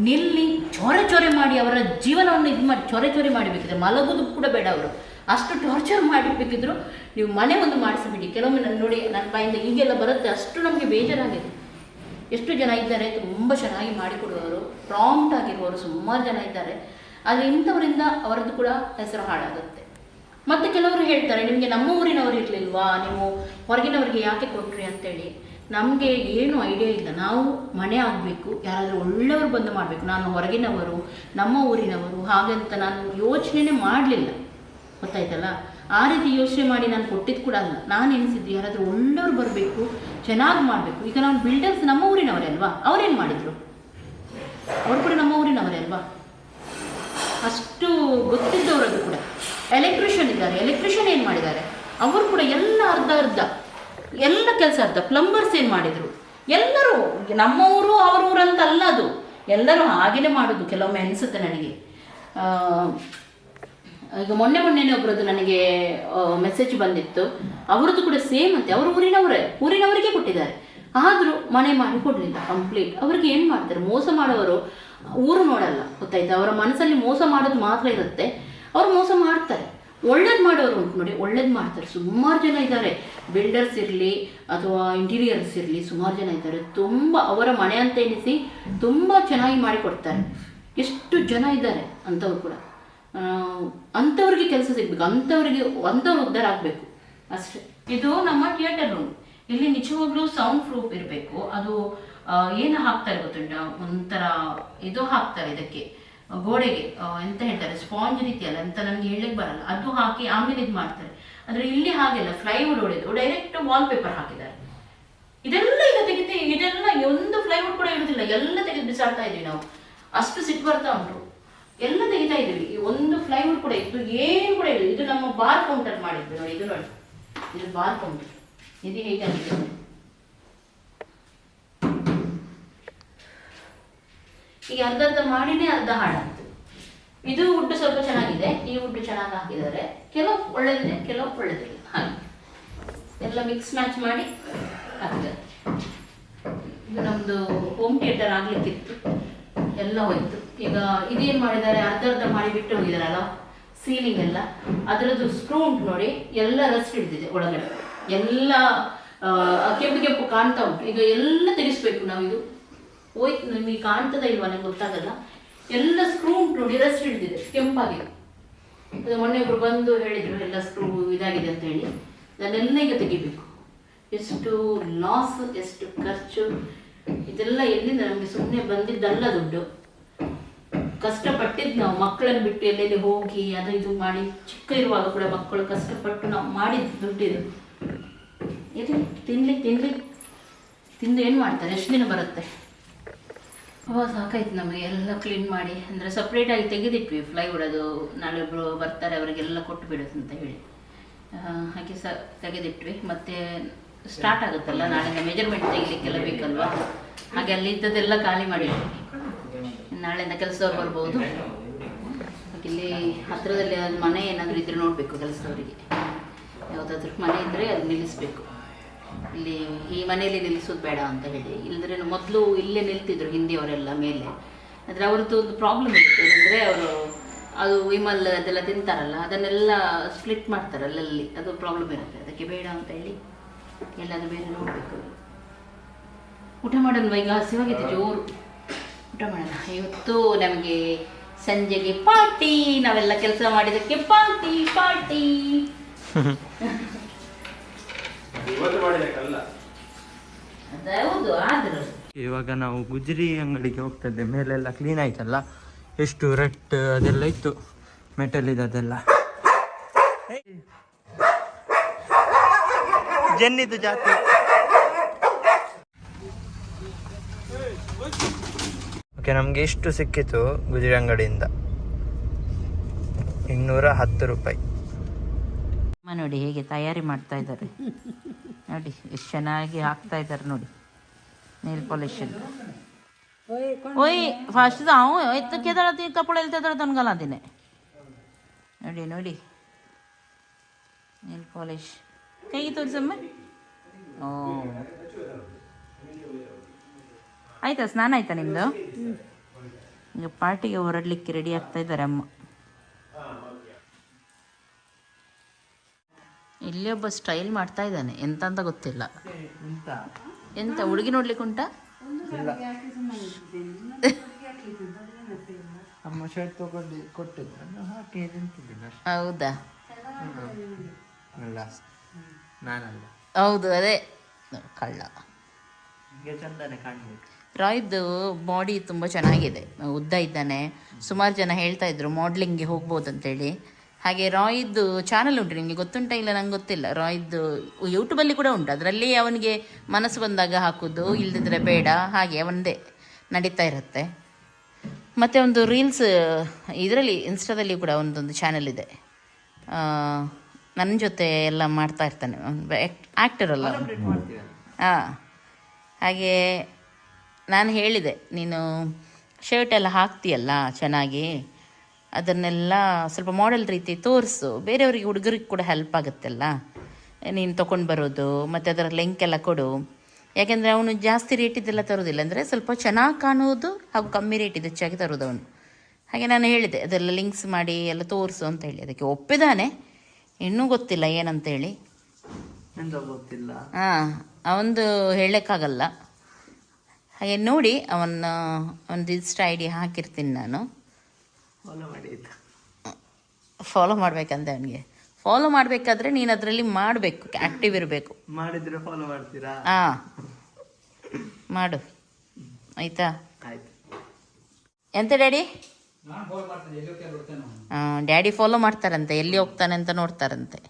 ನಿಲ್ಲಿ ಚೊರೆ ಚೊರೆ ಮಾಡಿ ಅವರ ಜೀವನವನ್ನು ಇದು ಮಾಡಿ, ಚೊರೆ ಚೊರೆ ಮಾಡಬೇಕಿದ್ರೆ ಮಲಗೋದು ಕೂಡ ಬೇಡ ಅವರು. ಅಷ್ಟು ಟಾರ್ಚರ್ ಮಾಡಬೇಕಿದ್ರು ನೀವು ಮನೆ ಒಂದು ಮಾಡಿಸಿಬಿಡಿ. ಕೆಲವೊಮ್ಮೆ ನಾನು ನೋಡಿ ನನ್ನ ಬಾಯಿಂದ ಹೀಗೆಲ್ಲ ಬರುತ್ತೆ. ಅಷ್ಟು ನಮಗೆ ಬೇಜಾರಾಗಿದೆ. ಎಷ್ಟು ಜನ ಇದ್ದಾರೆ? ತುಂಬ ಚೆನ್ನಾಗಿ ಮಾಡಿಕೊಡುವವರು. ಪ್ರಾಂಪ್ಟ್ ಆಗಿರುವವರು ಸುಮಾರು ಜನ ಇದ್ದಾರೆ. ಆದರೆ ಇಂಥವರಿಂದ ಅವರದ್ದು ಕೂಡ ಹೆಸರು ಹಾಳಾಗುತ್ತೆ. ಮತ್ತೆ ಕೆಲವರು ಹೇಳ್ತಾರೆ, ನಿಮಗೆ ನಮ್ಮ ಊರಿನವರು ಇರಲಿಲ್ವಾ? ನೀವು ಹೊರಗಿನವರಿಗೆ ಯಾಕೆ ಕೊಟ್ರಿ? ಅಂತೇಳಿ. ನಮಗೆ ಏನು ಐಡಿಯಾ ಇಲ್ಲ. ನಾವು ಮನೆ ಆಗಬೇಕು, ಯಾರಾದರೂ ಒಳ್ಳೆಯವರು ಬಂದು ಮಾಡಬೇಕು. ನಾನು ಹೊರಗಿನವರು, ನಮ್ಮ ಊರಿನವರು ಹಾಗಂತ ನಾನು ಯೋಚನೆ ಮಾಡಲಿಲ್ಲ. ಗೊತ್ತಾಯ್ತಲ್ಲ? ಆ ರೀತಿ ಯೋಚನೆ ಮಾಡಿ ನಾನು ಕೊಟ್ಟಿದ್ದು ಕೂಡ ಅಲ್ಲ. ನಾನು ಎನಿಸಿದ್ದು ಯಾರಾದರೂ ಒಳ್ಳೆಯವ್ರು ಬರಬೇಕು, ಚೆನ್ನಾಗಿ ಮಾಡಬೇಕು. ಈಗ ನಾನು ಬಿಲ್ಡರ್ಸ್ ನಮ್ಮ ಊರಿನವರೇ ಅಲ್ವಾ? ಅವ್ರೇನು ಮಾಡಿದರು? ಅವ್ರು ಕೂಡ ನಮ್ಮ ಊರಿನವರೇ ಅಲ್ವಾ? ಅಷ್ಟು ಗೊತ್ತಿದ್ದವರದ್ದು ಕೂಡ. ಎಲೆಕ್ಟ್ರಿಷಿಯನ್ ಇದ್ದಾರೆ. ಎಲೆಕ್ಟ್ರಿಷಿಯನ್ ಏನು ಮಾಡಿದ್ದಾರೆ? ಅವರು ಕೂಡ ಎಲ್ಲ ಅರ್ಧ ಅರ್ಧ. ಎಲ್ಲ ಕೆಲಸ ಅರ್ಧ ಪ್ಲಂಬರ್ಸ್ ಏನು ಮಾಡಿದರು? ಎಲ್ಲರೂ ನಮ್ಮವರು ಅವ್ರ ಅಂತ ಅಲ್ಲ ಅದು. ಎಲ್ಲರೂ ಹಾಗೇನೆ ಮಾಡೋದು ಕೆಲವೊಮ್ಮೆ ಅನಿಸುತ್ತೆ ನನಗೆ. ಈಗ ಮೊನ್ನೆ ಮೊನ್ನೆನೇ ಒಬ್ಬರದ್ದು ನನಗೆ ಮೆಸೇಜ್ ಬಂದಿತ್ತು. ಅವರದ್ದು ಕೂಡ ಸೇಮ್ ಅಂತೆ. ಅವರು ಊರಿನವರೇ. ಊರಿನವರಿಗೆ ಕೊಟ್ಟಿದ್ದಾರೆ. ಆದರೂ ಮನೆ ಮಾಡಿ ಕೊಡಲಿಲ್ಲ ಕಂಪ್ಲೀಟ್ ಅವ್ರಿಗೆ ಏನು ಮಾಡ್ತಾರೆ? ಮೋಸ ಮಾಡೋರು ಊರು ನೋಡಲ್ಲ, ಗೊತ್ತಾಯ್ತಾ? ಅವರ ಮನಸ್ಸಲ್ಲಿ ಮೋಸ ಮಾಡೋದು ಮಾತ್ರ ಇರುತ್ತೆ. ಅವರು ಮೋಸ ಮಾಡ್ತಾರೆ. ಒಳ್ಳೇದು ಮಾಡೋರು ಅಂತ ನೋಡಿ, ಒಳ್ಳೇದು ಮಾಡ್ತಾರೆ. ಸುಮಾರು ಜನ ಇದ್ದಾರೆ. ಬಿಲ್ಡರ್ಸ್ ಇರಲಿ ಅಥವಾ ಇಂಟೀರಿಯರ್ಸ್ ಇರಲಿ ಸುಮಾರು ಜನ ಇದ್ದಾರೆ. ತುಂಬ ಅವರ ಮನೆ ಅಂತ ಎನಿಸಿ ತುಂಬ ಚೆನ್ನಾಗಿ ಮಾಡಿಕೊಡ್ತಾರೆ. ಎಷ್ಟು ಜನ ಇದ್ದಾರೆ ಅಂಥವ್ರು ಕೂಡ. ಅಂಥವ್ರಿಗೆ ಕೆಲಸ ಸಿಗಬೇಕು. ಅಂಥವ್ರಿಗೆ ಅಂಥವ್ರು ಉದ್ಧಾರ ಆಗಬೇಕು. ಅಷ್ಟೇ. ಇದು ನಮ್ಮ ಥಿಯೇಟರ್ ರೂಮ್ ಇಲ್ಲಿ ನಿಜವಾಗ್ಲೂ ಸೌಂಡ್ ಪ್ರೂಫ್ ಇರಬೇಕು. ಅದು ಏನು ಹಾಕ್ತಾರೆ ಗೊತ್ತುಂಟ? ಒಂಥರ ಇದು ಹಾಕ್ತಾರೆ ಇದಕ್ಕೆ. ಗೋಡೆಗೆ ಎಂತ ಹೇಳ್ತಾರೆ, ಸ್ಪಾಂಜ್ ರೀತಿ ಅಲ್ಲ ಅಂತ ನನಗೆ ಹೇಳಕ್ ಬರಲ್ಲ. ಅದು ಹಾಕಿ ಆಮೇಲೆ ಇದು ಮಾಡ್ತಾರೆ. ಅಂದ್ರೆ ಇಲ್ಲಿ ಹಾಗೆಲ್ಲ ಫ್ಲೈವುಡ್ ಹೊಡೆದು ಡೈರೆಕ್ಟ್ ವಾಲ್ ಪೇಪರ್ ಹಾಕಿದ್ದಾರೆ. ಇದೆಲ್ಲ ಈಗ ತೆಗಿತೆ, ಇದೆಲ್ಲ ಒಂದು ಫ್ಲೈವುಡ್ ಕೂಡ ಇರುವುದಿಲ್ಲ ಎಲ್ಲ ತೆಗೆದು ಬಿಸಾಡ್ತಾ ಇದೀವಿ ನಾವು. ಅಷ್ಟು ಸಿಟ್ಟು ಬರ್ತಾ ಉಂಟು. ಎಲ್ಲ ತೆಗಿತಾ ಇದೀವಿ ಒಂದು ಫ್ಲೈವುಡ್ ಕೂಡ ಇದು ಏನು ಕೂಡ ಇಲ್ಲ. ಇದು ನಮ್ಮ ಬಾರ್ ಕೌಂಟರ್ ಮಾಡಿದ್ವಿ ನೋಡಿ, ಇದು ನೋಡಿ. ಇದು ಬಾರ್ ಕೌಂಟರ್ ಇದು ಹೇಗೆ ನೋಡಿ. ಈಗ ಅರ್ಧ ಅರ್ಧ ಮಾಡಿನೇ ಅರ್ಧ ಹಾಳಾಗ್ತದೆ ಇದು ಉಡ್ಡು ಸ್ವಲ್ಪ ಚೆನ್ನಾಗಿದೆ, ಈ ಉಡ್ಡು ಚೆನ್ನಾಗಿ ಹಾಕಿದ್ದಾರೆ. ಕೆಲವು ಒಳ್ಳೆದಿದೆ, ಕೆಲವು ಒಳ್ಳೆದಿಲ್ಲ. ಹಾಗೆ. ಎಲ್ಲ ಮಿಕ್ಸ್ ಮ್ಯಾಚ್ ಮಾಡಿ ಹಾಕಿದ್ದಾರೆ. ಇದು ನಮ್ಮದು ಹೋಮ್ ಥಿಯೇಟರ್ ಆಗ್ಲಿಕ್ಕಿತ್ತು. ಎಲ್ಲ ಹೋಯ್ತು. ಈಗ ಇದೇನು ಮಾಡಿದ್ದಾರೆ? ಅರ್ಧ ಅರ್ಧ ಮಾಡಿ ಬಿಟ್ಟು ಹೋಗಿದಾರಲ್ಲ ಸೀಲಿಂಗ್ ಎಲ್ಲ. ಅದರದ್ದು ಸ್ಕ್ರೂ ಉಂಟು ನೋಡಿ, ಎಲ್ಲ ರಸ್ಟ್ ಹಿಡಿದಿದೆ ಒಳಗಡೆ. ಎಲ್ಲ ಕೆಂಪು ಕೆಂಪು ಕಾಣ್ತಾ ಉಂಟು. ಈಗ ಎಲ್ಲ ತೆಗಿಸ್ಬೇಕು ನಾವಿದು. ಹೋಯ್ತು ನಿಮಗೆ ಕಾಣ್ತದ ಇಲ್ವಾ ನಂಗೆ ಗೊತ್ತಾಗಲ್ಲ. ಎಲ್ಲ ಸ್ಕ್ರೂ ಉಂಟು ನೋಡಿ ಹಿಡಿದಿದೆ ಕೆಂಪಾಗಿ ಅದು ಮೊನ್ನೆ ಒಬ್ರು ಬಂದು ಹೇಳಿದ್ರು, ಎಲ್ಲ ಸ್ಕ್ರೂ ಇದಾಗಿದೆ ಅಂತ ಹೇಳಿ. ಅದನ್ನೆಲ್ಲ ಈಗ ತೆಗಿಬೇಕು. ಎಷ್ಟು ಲಾಸ್ ಎಷ್ಟು ಖರ್ಚು, ಇದೆಲ್ಲ ಎಲ್ಲಿಂದ ನಮಗೆ ಸುಮ್ಮನೆ ಬಂದಿದ್ದಲ್ಲ ದುಡ್ಡು. ಕಷ್ಟಪಟ್ಟಿದ್ದು ನಾವು ಮಕ್ಕಳನ್ನು ಬಿಟ್ಟು ಎಲ್ಲೆಲ್ಲಿ ಹೋಗಿ, ಅದು ಇದು ಮಾಡಿ, ಚಿಕ್ಕ ಇರುವಾಗ ಕೂಡ ಮಕ್ಕಳು ಕಷ್ಟಪಟ್ಟು ನಾವು ಮಾಡಿದ್ದು ದುಡ್ಡಿದು ಇದು. ತಿನ್ಲಿಕ್ಕೆ ತಿನ್ಲಿಕ್ಕೆ ತಿಂದು ಏನು ಮಾಡ್ತಾರೆ? ಎಷ್ಟು ದಿನ ಬರುತ್ತೆ? ಅವಾಗ ಸಾಕಾಯ್ತು ನಮಗೆ. ಎಲ್ಲ ಕ್ಲೀನ್ ಮಾಡಿ. ಅಂದರೆ ಸಪ್ರೇಟಾಗಿ ತೆಗೆದಿಟ್ವಿ. ಫ್ಲೈ ಅದು ನಾಳೆ ಒಬ್ಬರು ಬರ್ತಾರೆ, ಅವರಿಗೆಲ್ಲ ಕೊಟ್ಟು ಬಿಡೋದು ಅಂತ ಹೇಳಿ. ಹಾಗೆ ಸ, ತೆಗೆದಿಟ್ವಿ. ಮತ್ತೆ ಸ್ಟಾರ್ಟ್ ಆಗುತ್ತಲ್ಲ ನಾಳೆ ಮೆಜರ್ಮೆಂಟ್ ತೆಗಿಲಿಕ್ಕೆಲ್ಲ ಬೇಕಲ್ವಾ? ಹಾಗೆ ಅಲ್ಲಿ ಇದ್ದದೆಲ್ಲ ಖಾಲಿ ಮಾಡಿದ್ವಿ ನಾಳೆಯಿಂದ ಕೆಲಸದವ್ರು ಬರ್ಬೋದು. ಇಲ್ಲಿ ಹತ್ತಿರದಲ್ಲಿ ಮನೆ ಏನಾದರೂ ಇದ್ರೆ ನೋಡಬೇಕು ಕೆಲಸದವರಿಗೆ. ಯಾವುದಾದ್ರೂ ಮನೆ ಇದ್ದರೆ ಅದು ನಿಲ್ಲಿಸಬೇಕು. ಇಲ್ಲಿ ಈ ಮನೆಯಲ್ಲಿ ನಿಲ್ಲಿಸೋದು ಬೇಡ ಅಂತ ಹೇಳಿ. ಇಲ್ಲದ್ರೆ ಮೊದಲು ಇಲ್ಲೇ ನಿಲ್ತಿದ್ರು ಹಿಂದಿಯವರೆಲ್ಲ ಮೇಲೆ. ಅಂದರೆ ಅವ್ರದ್ದು ಒಂದು ಪ್ರಾಬ್ಲಮ್ ಇರುತ್ತೆ ಅಂದರೆ ಅವರು ಅದು ವಿಮಲ್ ಅದೆಲ್ಲ ತಿಂತಾರಲ್ಲ ಅದನ್ನೆಲ್ಲ ಸ್ಪ್ಲಿಟ್ ಮಾಡ್ತಾರೆ ಅಲ್ಲಲ್ಲಿ. ಅದು ಪ್ರಾಬ್ಲಮ್ ಇರುತ್ತೆ. ಅದಕ್ಕೆ ಬೇಡ ಅಂತ ಹೇಳಿ ಎಲ್ಲಾದರೂ ಬೇರೆ ನೋಡಬೇಕು. ಊಟ ಮಾಡೋಣ ಈಗ ಹಸಿವಾಗಿದೆ ಜೋರು. ಊಟ ಮಾಡೋಣ. ಇವತ್ತು ನಮಗೆ ಸಂಜೆಗೆ ಪಾರ್ಟಿ. ನಾವೆಲ್ಲ ಕೆಲಸ ಮಾಡಿದಕ್ಕೆ ಪಾರ್ಟಿ ಪಾರ್ಟಿ ಇವತ್ತು ಮಾಡಿದಕ್ಕಲ್ಲ ಅದೌದು ಆದ್ರೂ ಇವಾಗ ನಾವು ಗುಜರಿ ಅಂಗಡಿಗೆ ಹೋಗ್ತಾ ಇದ್ದೆ ಮೇಲೆಲ್ಲ ಕ್ಲೀನ್ ಆಯ್ತಲ್ಲ? ಎಷ್ಟು ರೆಟ್ ಅದೆಲ್ಲ ಇತ್ತು. ಮೆಟಲ್ ಅದೆಲ್ಲ. ಜನ್ನಿದು ಜಾತಿ. ಓಕೆ ನಮಗೆ ಎಷ್ಟು ಸಿಕ್ಕಿತ್ತು ಗುಜರಿ ಅಂಗಡಿಯಿಂದ. ಇನ್ನೂರ ಹತ್ತು ರೂಪಾಯಿ. ನೋಡಿ ಹೇಗೆ ತಯಾರಿ ಮಾಡ್ತಾ ಇದ್ದಾರೆ. ನೋಡಿ, ಎಷ್ಟು ಚೆನ್ನಾಗಿ ಹಾಕ್ತಾ ಇದ್ದಾರೆ ನೋಡಿ. ನೀಲ್ ಪೊಲ್ಯೂಷನ್ ಓಯ್ ಫಸ್ಟ್ ಅವು ಎತ್ತ ಕೆದಳತಿ ಕಪ್ಪಳ ಎಲ್ತಿದ್ರೆ ತನ್ಗಲ್ಲ ಅಂತೀನಿ ನೋಡಿ ನೋಡಿ. ನೀಲ್ ಪಾಲಿಶ್ ಕೈಗೆ ತೋರಿಸಮ್ಮ. ಓ. ಆಯ್ತಾ, ಸ್ನಾನ ಆಯ್ತಾ ನಿಮ್ಮದು ಈಗ ಪಾರ್ಟಿಗೆ ಹೊರಡ್ಲಿಕ್ಕೆ ರೆಡಿ ಆಗ್ತಾ ಇದ್ದಾರೆ ಅಮ್ಮ. ಇಲ್ಲಿ ಒಬ್ಬ ಸ್ಟೈಲ್ ಮಾಡ್ತಾ ಇದ್ದಾನೆ. ಎಂತ ಅಂತ ಗೊತ್ತಿಲ್ಲ ಎಂತ? ಹುಡುಗಿ ನೋಡ್ಲಿಕ್ಕೆ ಉಂಟಾ? ಅಮ್ಮ ಶರ್ಟ್ ತಗೊಂಡು ಕೊಟ್ಟಿದ್ದು. ನಾನು ಹಾಕಿ ನಿಂತಿದ್ದೇನೆ ಅಷ್ಟೇ. ಹೌದಾ? ಅಲ್ಲ. ನಾನಲ್ಲ. ಹೌದು ಅದೇ. ಕಳ್ಳ. ಚಂದನೆ ಕಾಣ್ಬೇಕು. ರಾಯ್ದು ಬಾಡಿ ತುಂಬ ಚೆನ್ನಾಗಿದೆ. ಉದ್ದ ಇದ್ದಾನೆ. ಸುಮಾರು ಜನ ಹೇಳ್ತಾ ಇದ್ರು ಮಾಡ್ಲಿಂಗ್ಗೆ ಹೋಗ್ಬೋದು ಅಂತೇಳಿ ಹಾಗೆ ರಾಯ್ದು ಚಾನಲ್ ಉಂಟು ನಿಮಗೆ ಗೊತ್ತುಂಟ ಇಲ್ಲ? ನಂಗೆ ಗೊತ್ತಿಲ್ಲ. ರಾಯ್ದು ಯೂಟ್ಯೂಬಲ್ಲಿ ಕೂಡ ಉಂಟು. ಅದರಲ್ಲಿ ಅವನಿಗೆ ಮನಸ್ಸು ಬಂದಾಗ ಹಾಕೋದು ಇಲ್ದಿದ್ರೆ ಬೇಡ. ಹಾಗೆ ಅವನದೇ ನಡೀತಾ ಇರುತ್ತೆ. ಮತ್ತು ಒಂದು ರೀಲ್ಸ್ ಇದರಲ್ಲಿ ಇನ್ಸ್ಟಾದಲ್ಲಿ ಕೂಡ ಒಂದೊಂದು ಚಾನಲ್ ಇದೆ. ನನ್ನ ಜೊತೆ ಎಲ್ಲ ಮಾಡ್ತಾ ಇರ್ತಾನೆ. ಆ್ಯಕ್ಟರ್ ಅಲ್ಲ ಹಾಂ ಹಾಗೆ ನಾನು ಹೇಳಿದೆ ನೀನು ಶರ್ಟ್ ಎಲ್ಲ ಹಾಕ್ತೀಯಲ್ಲ ಚೆನ್ನಾಗಿ? ಅದನ್ನೆಲ್ಲ ಸ್ವಲ್ಪ ಮಾಡೆಲ್ ರೀತಿ ತೋರಿಸು. ಬೇರೆಯವರಿಗೆ ಹುಡುಗರಿಗೆ ಕೂಡ ಹೆಲ್ಪ್ ಆಗುತ್ತಲ್ಲ? ನೀನು ತೊಗೊಂಡು ಬರೋದು ಮತ್ತು ಅದರ ಲಿಂಕ್ ಎಲ್ಲ ಕೊಡು. ಯಾಕೆಂದರೆ ಅವನು ಜಾಸ್ತಿ ರೇಟಿದ್ದೆಲ್ಲ ತರೋದಿಲ್ಲ. ಅಂದರೆ ಸ್ವಲ್ಪ ಚೆನ್ನಾಗಿ ಕಾಣುವುದು ಹಾಗೂ ಕಮ್ಮಿ ರೇಟಿದ್ದು ಹೆಚ್ಚಾಗಿ ತರೋದು ಅವನು. ಹಾಗೆ ನಾನು ಹೇಳಿದೆ ಅದೆಲ್ಲ ಲಿಂಕ್ಸ್ ಮಾಡಿ ಎಲ್ಲ ತೋರಿಸು ಅಂತ ಹೇಳಿ. ಅದಕ್ಕೆ ಒಪ್ಪಿದಾನೆ. ಇನ್ನೂ ಗೊತ್ತಿಲ್ಲ ಏನಂತೇಳಿ. ಹೇಳಿ ಗೊತ್ತಿಲ್ಲ. ಹಾಂ ಅವಂದು ಹೇಳೋಕ್ಕಾಗಲ್ಲ. ಹಾಗೆ ನೋಡಿ ಅವನ ಒಂದು ಇನ್ಸ್ಟಾ ಐ ಡಿ ಹಾಕಿರ್ತೀನಿ ನಾನು. ಫಾಲೋ ಮಾಡಿ ಫಾಲೋ ಮಾಡಬೇಕಂತ ಅವನಿಗೆ. ಫಾಲೋ ಮಾಡಬೇಕಾದ್ರೆ ನೀನು ಅದರಲ್ಲಿ ಮಾಡಬೇಕು ಆ್ಯಕ್ಟಿವ್ ಇರಬೇಕು. ಮಾಡಿದ್ರೆ ಫಾಲೋ ಮಾಡ್ತೀರಾ? ಹಾಂ ಮಾಡು. ಆಯಿತಾ? ಆಯ್ತು. ಎಂತ ಡ್ಯಾಡಿ? ಹಾಂ ಡ್ಯಾಡಿ ಫಾಲೋ ಮಾಡ್ತಾರಂತೆ ಎಲ್ಲಿ ಹೋಗ್ತಾನೆ ಅಂತ ನೋಡ್ತಾರಂತೆ.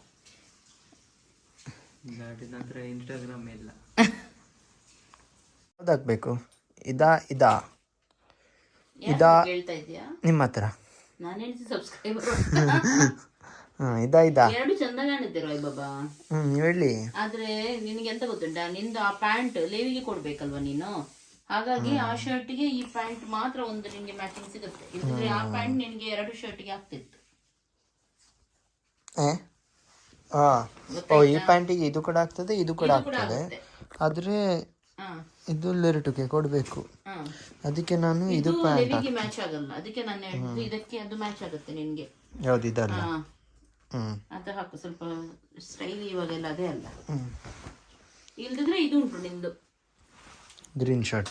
ಇನ್ಸ್ಟಾಗ್ರಾಮ್ ಇಲ್ಲ. ಇದಾ ಇದಾ? ಇದಾ ಹೇಳ್ತಾ ಇದೆಯಾ ನಿಮ್ಮ ಹತ್ರ. ನಾನು ಹೇಳ್ತೀನಿ ಸಬ್ಸ್ಕ್ರೈಬರ್ ಹಾಂ ಇದಾ ಇದಾ. ಎರಡು ಚಂದ ಕಾಣುತ್ತೆ ರಾಯ್ ಬಾಬಾ. ಹ್ಞೂ ನೀವು ಹೇಳಿ. ಆದ್ರೆ ನಿನಗೆ ಎಂತ ಗೊತ್ತುಂಟಾ? ನಿಂದು ಆ ಪ್ಯಾಂಟ್ ಲೇವಿಗೆ ಕೊಡ್ಬೇಕಲ್ವಾ ನೀನು? ಹಾಗಾಗಿ ಆ ಶರ್ಟ್ಗೆ ಈ ಪ್ಯಾಂಟ್ ಮಾತ್ರ ಒಂದು ನಿಮಗೆ ಮ್ಯಾಚಿಂಗ್ ಸಿಗುತ್ತೆ. ಇಲ್ಲದ್ರೆ ಆ ಪ್ಯಾಂಟ್ ನಿನಗೆ ಎರಡು ಶರ್ಟ್ಗೆ ಆಗ್ತಿತ್ತು. ಹಾಂ ಓ ಈ ಪ್ಯಾಂಟಿಗೆ ಇದು ಕೂಡ ಆಗ್ತದೆ ಇದು ಕೂಡ ಆಗ್ತದೆ. ಆದ್ರೆ ಇದು ಲೆರಟುಗೆ ಕೊಡಬೇಕು. ಅದಕ್ಕೆ ನಾನು ಇದು ಇದು ಪ್ಯಾಂಟ್ ಮ್ಯಾಚ್ ಆಗಲ್ಲ. ಅದಕ್ಕೆ ನಾನು ಹೇಳಿದ್ದು ಇದಕ್ಕೆ ಅದು ಮ್ಯಾಚ್ ಆಗುತ್ತೆ ನಿಮಗೆ ಯಾವ್ದು ಇದಲ್ಲ. ಅಂತ ಅದು ಹಾಕು. ಸ್ವಲ್ಪ ಸ್ಟೈಲ್ ಇವಾಗೆಲ್ಲ ಅದೇ ಅಲ್ಲ. ಇಲ್ದಿದ್ರೆ ಇದು ಉಂಟು ನಿಂದು ಗ್ರೀನ್ ಶರ್ಟ್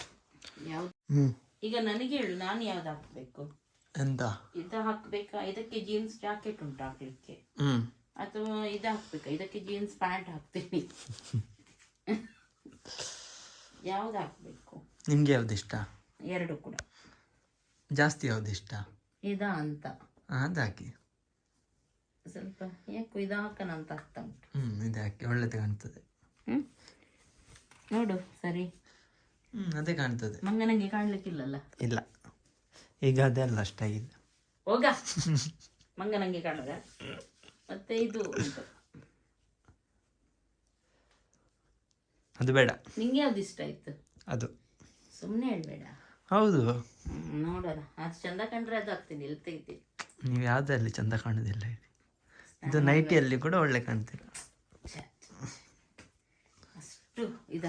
ಈಗ ನನಗೆ ಹೇಳು ನಾನು ಯಾವ್ದು ಹಾಕ್ಬೇಕು? ಎಂತ? ಇದ ಹಾಕ್ಬೇಕಾ? ಇದಕ್ಕೆ ಜೀನ್ಸ್ ಜಾಕೆಟ್ ಉಂಟು ಹಾಕ್ಲಿಕ್ಕೆ. ಹ್ಮ್. ಅಥವಾ ಇದು ಹಾಕ್ಬೇಕಾ? ಇದಕ್ಕೆ ಜೀನ್ಸ್ ಪ್ಯಾಂಟ್ ಹಾಕ್ತೀನಿ. ಯಾವ್ದು ಹಾಕಬೇಕು ನಿಮಗೆ ಯಾವ್ದು ಇಷ್ಟ? ಎರಡು ಕೂಡ. ಜಾಸ್ತಿ ಯಾವ್ದು ಇಷ್ಟ? ಇದಾ ಅಂತ. ಅದು ಹಾಕಿ ಸ್ವಲ್ಪ ಯಾಕೋ ಇದು ಹಾಕೋಣ ಅಂತ ಆಗ್ತಾ ಉಂಟು. ಹ್ಞೂ ಇದು ಹಾಕಿ. ಒಳ್ಳೇದು ಕಾಣ್ತದೆ. ಹ್ಞೂ ನೋಡು ಸರಿ. ಹ್ಞೂ ಅದೇ ಕಾಣ್ತದೆ. ಮಂಗನಿಗೆ ಕಾಣ್ಲಿಕ್ಕಿಲ್ಲಲ್ಲ? ಇಲ್ಲ. ಈಗ ಅದೆಲ್ಲ ಅಷ್ಟಾಗಿದೆ ಹೋಗ. ಮಂಗನಂಗೆ ಕಾಣದ. ಮತ್ತೆ ಇದು ಉಂಟು. ಅದು ಬೇಡ. ನಿಂಗೆ ಯಾವ್ದು ಇಷ್ಟ ಆಯ್ತು? ಅದು. ಸುಮ್ಮನೆ ಹೇಳ್ಬೇಡ. ಹೌದು. ನೋಡೋಣ. ಅದು ಚಂದ ಕಂಡ್ರೆ ಅದು ಹಾಕ್ತೀನಿ ಇಲ್ಲಿ ತೆಗಿತೀನಿ ನೀವು ಯಾವುದಲ್ಲಿ ಚಂದ ಕಾಣೋದಿಲ್ಲ ಹೇಳಿ ಇದು ನೈಟಿಯಲ್ಲಿ ಕೂಡ ಒಳ್ಳೆ ಕಾಣ್ತೀರ ಅಷ್ಟು ಇದ.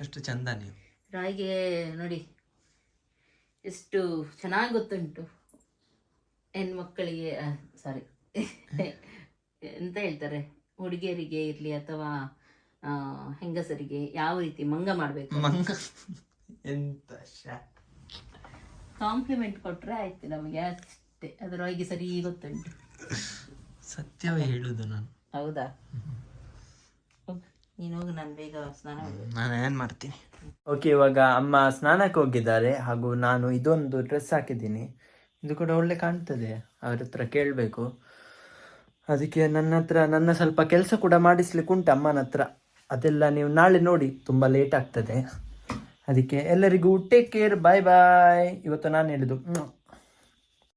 ಅಷ್ಟು ಚಂದ ನೀವು. ರಾಯಿಗೆ ನೋಡಿ ಎಷ್ಟು ಚೆನ್ನಾಗಿ ಗೊತ್ತುಂಟು. ಹೆಣ್ಮಕ್ಕಳಿಗೆ ಸಾರಿ ಎಂತ ಹೇಳ್ತಾರೆ? ಹುಡುಗಿಯರಿಗೆ ಇರಲಿ ಅಥವಾ ಹೆಂಗಸರಿಗೆ ಯಾವ ರೀತಿ ಮಂಗ ಮಾಡಬೇಕು? ಮಂಗ. ಎಂತ ಶಾ. ಕಾಂಪ್ಲಿಮೆಂಟ್ ಕೊಟ್ರೆ ಆಯ್ತು ನಮಗೆ ಅಷ್ಟೇ. ಅದರೊಳಗೆ ಸರಿ ಗೊತ್ತುಂಟು. ಸತ್ಯವೇ ಹೇಳುದು ನಾನು. ಹೌದಾ? ನೀನು ಹೋಗು ನಾನು ಬೇಗ ಸ್ನಾನ. ನಾನು ಏನು ಮಾಡ್ತೀನಿ? ಓಕೆ ಇವಾಗ ಅಮ್ಮ ಸ್ನಾನಕ್ಕೆ ಹೋಗಿದ್ದಾರೆ. ಹಾಗೂ ನಾನು ಇದೊಂದು ಡ್ರೆಸ್ ಹಾಕಿದ್ದೀನಿ. ಇದು ಕೂಡ ಒಳ್ಳೆ ಕಾಣ್ತದೆ. ಅವ್ರ ಹತ್ರ ಕೇಳಬೇಕು. ಅದಕ್ಕೆ ನನ್ನ ಹತ್ರ ನನ್ನ ಸ್ವಲ್ಪ ಕೆಲಸ ಕೂಡ ಮಾಡಿಸ್ಲಿಕ್ಕೆ ಉಂಟು ಅಮ್ಮನ ಹತ್ರ. ಅದೆಲ್ಲ ನೀವು ನಾಳೆ ನೋಡಿ, ತುಂಬ ಲೇಟ್ ಆಗ್ತದೆ. ಅದಕ್ಕೆ ಎಲ್ಲರಿಗೂ ಟೇಕ್ ಕೇರ್ ಬಾಯ್ ಬಾಯ್ ಇವತ್ತು ನಾನು ಹೇಳಿದ್ದು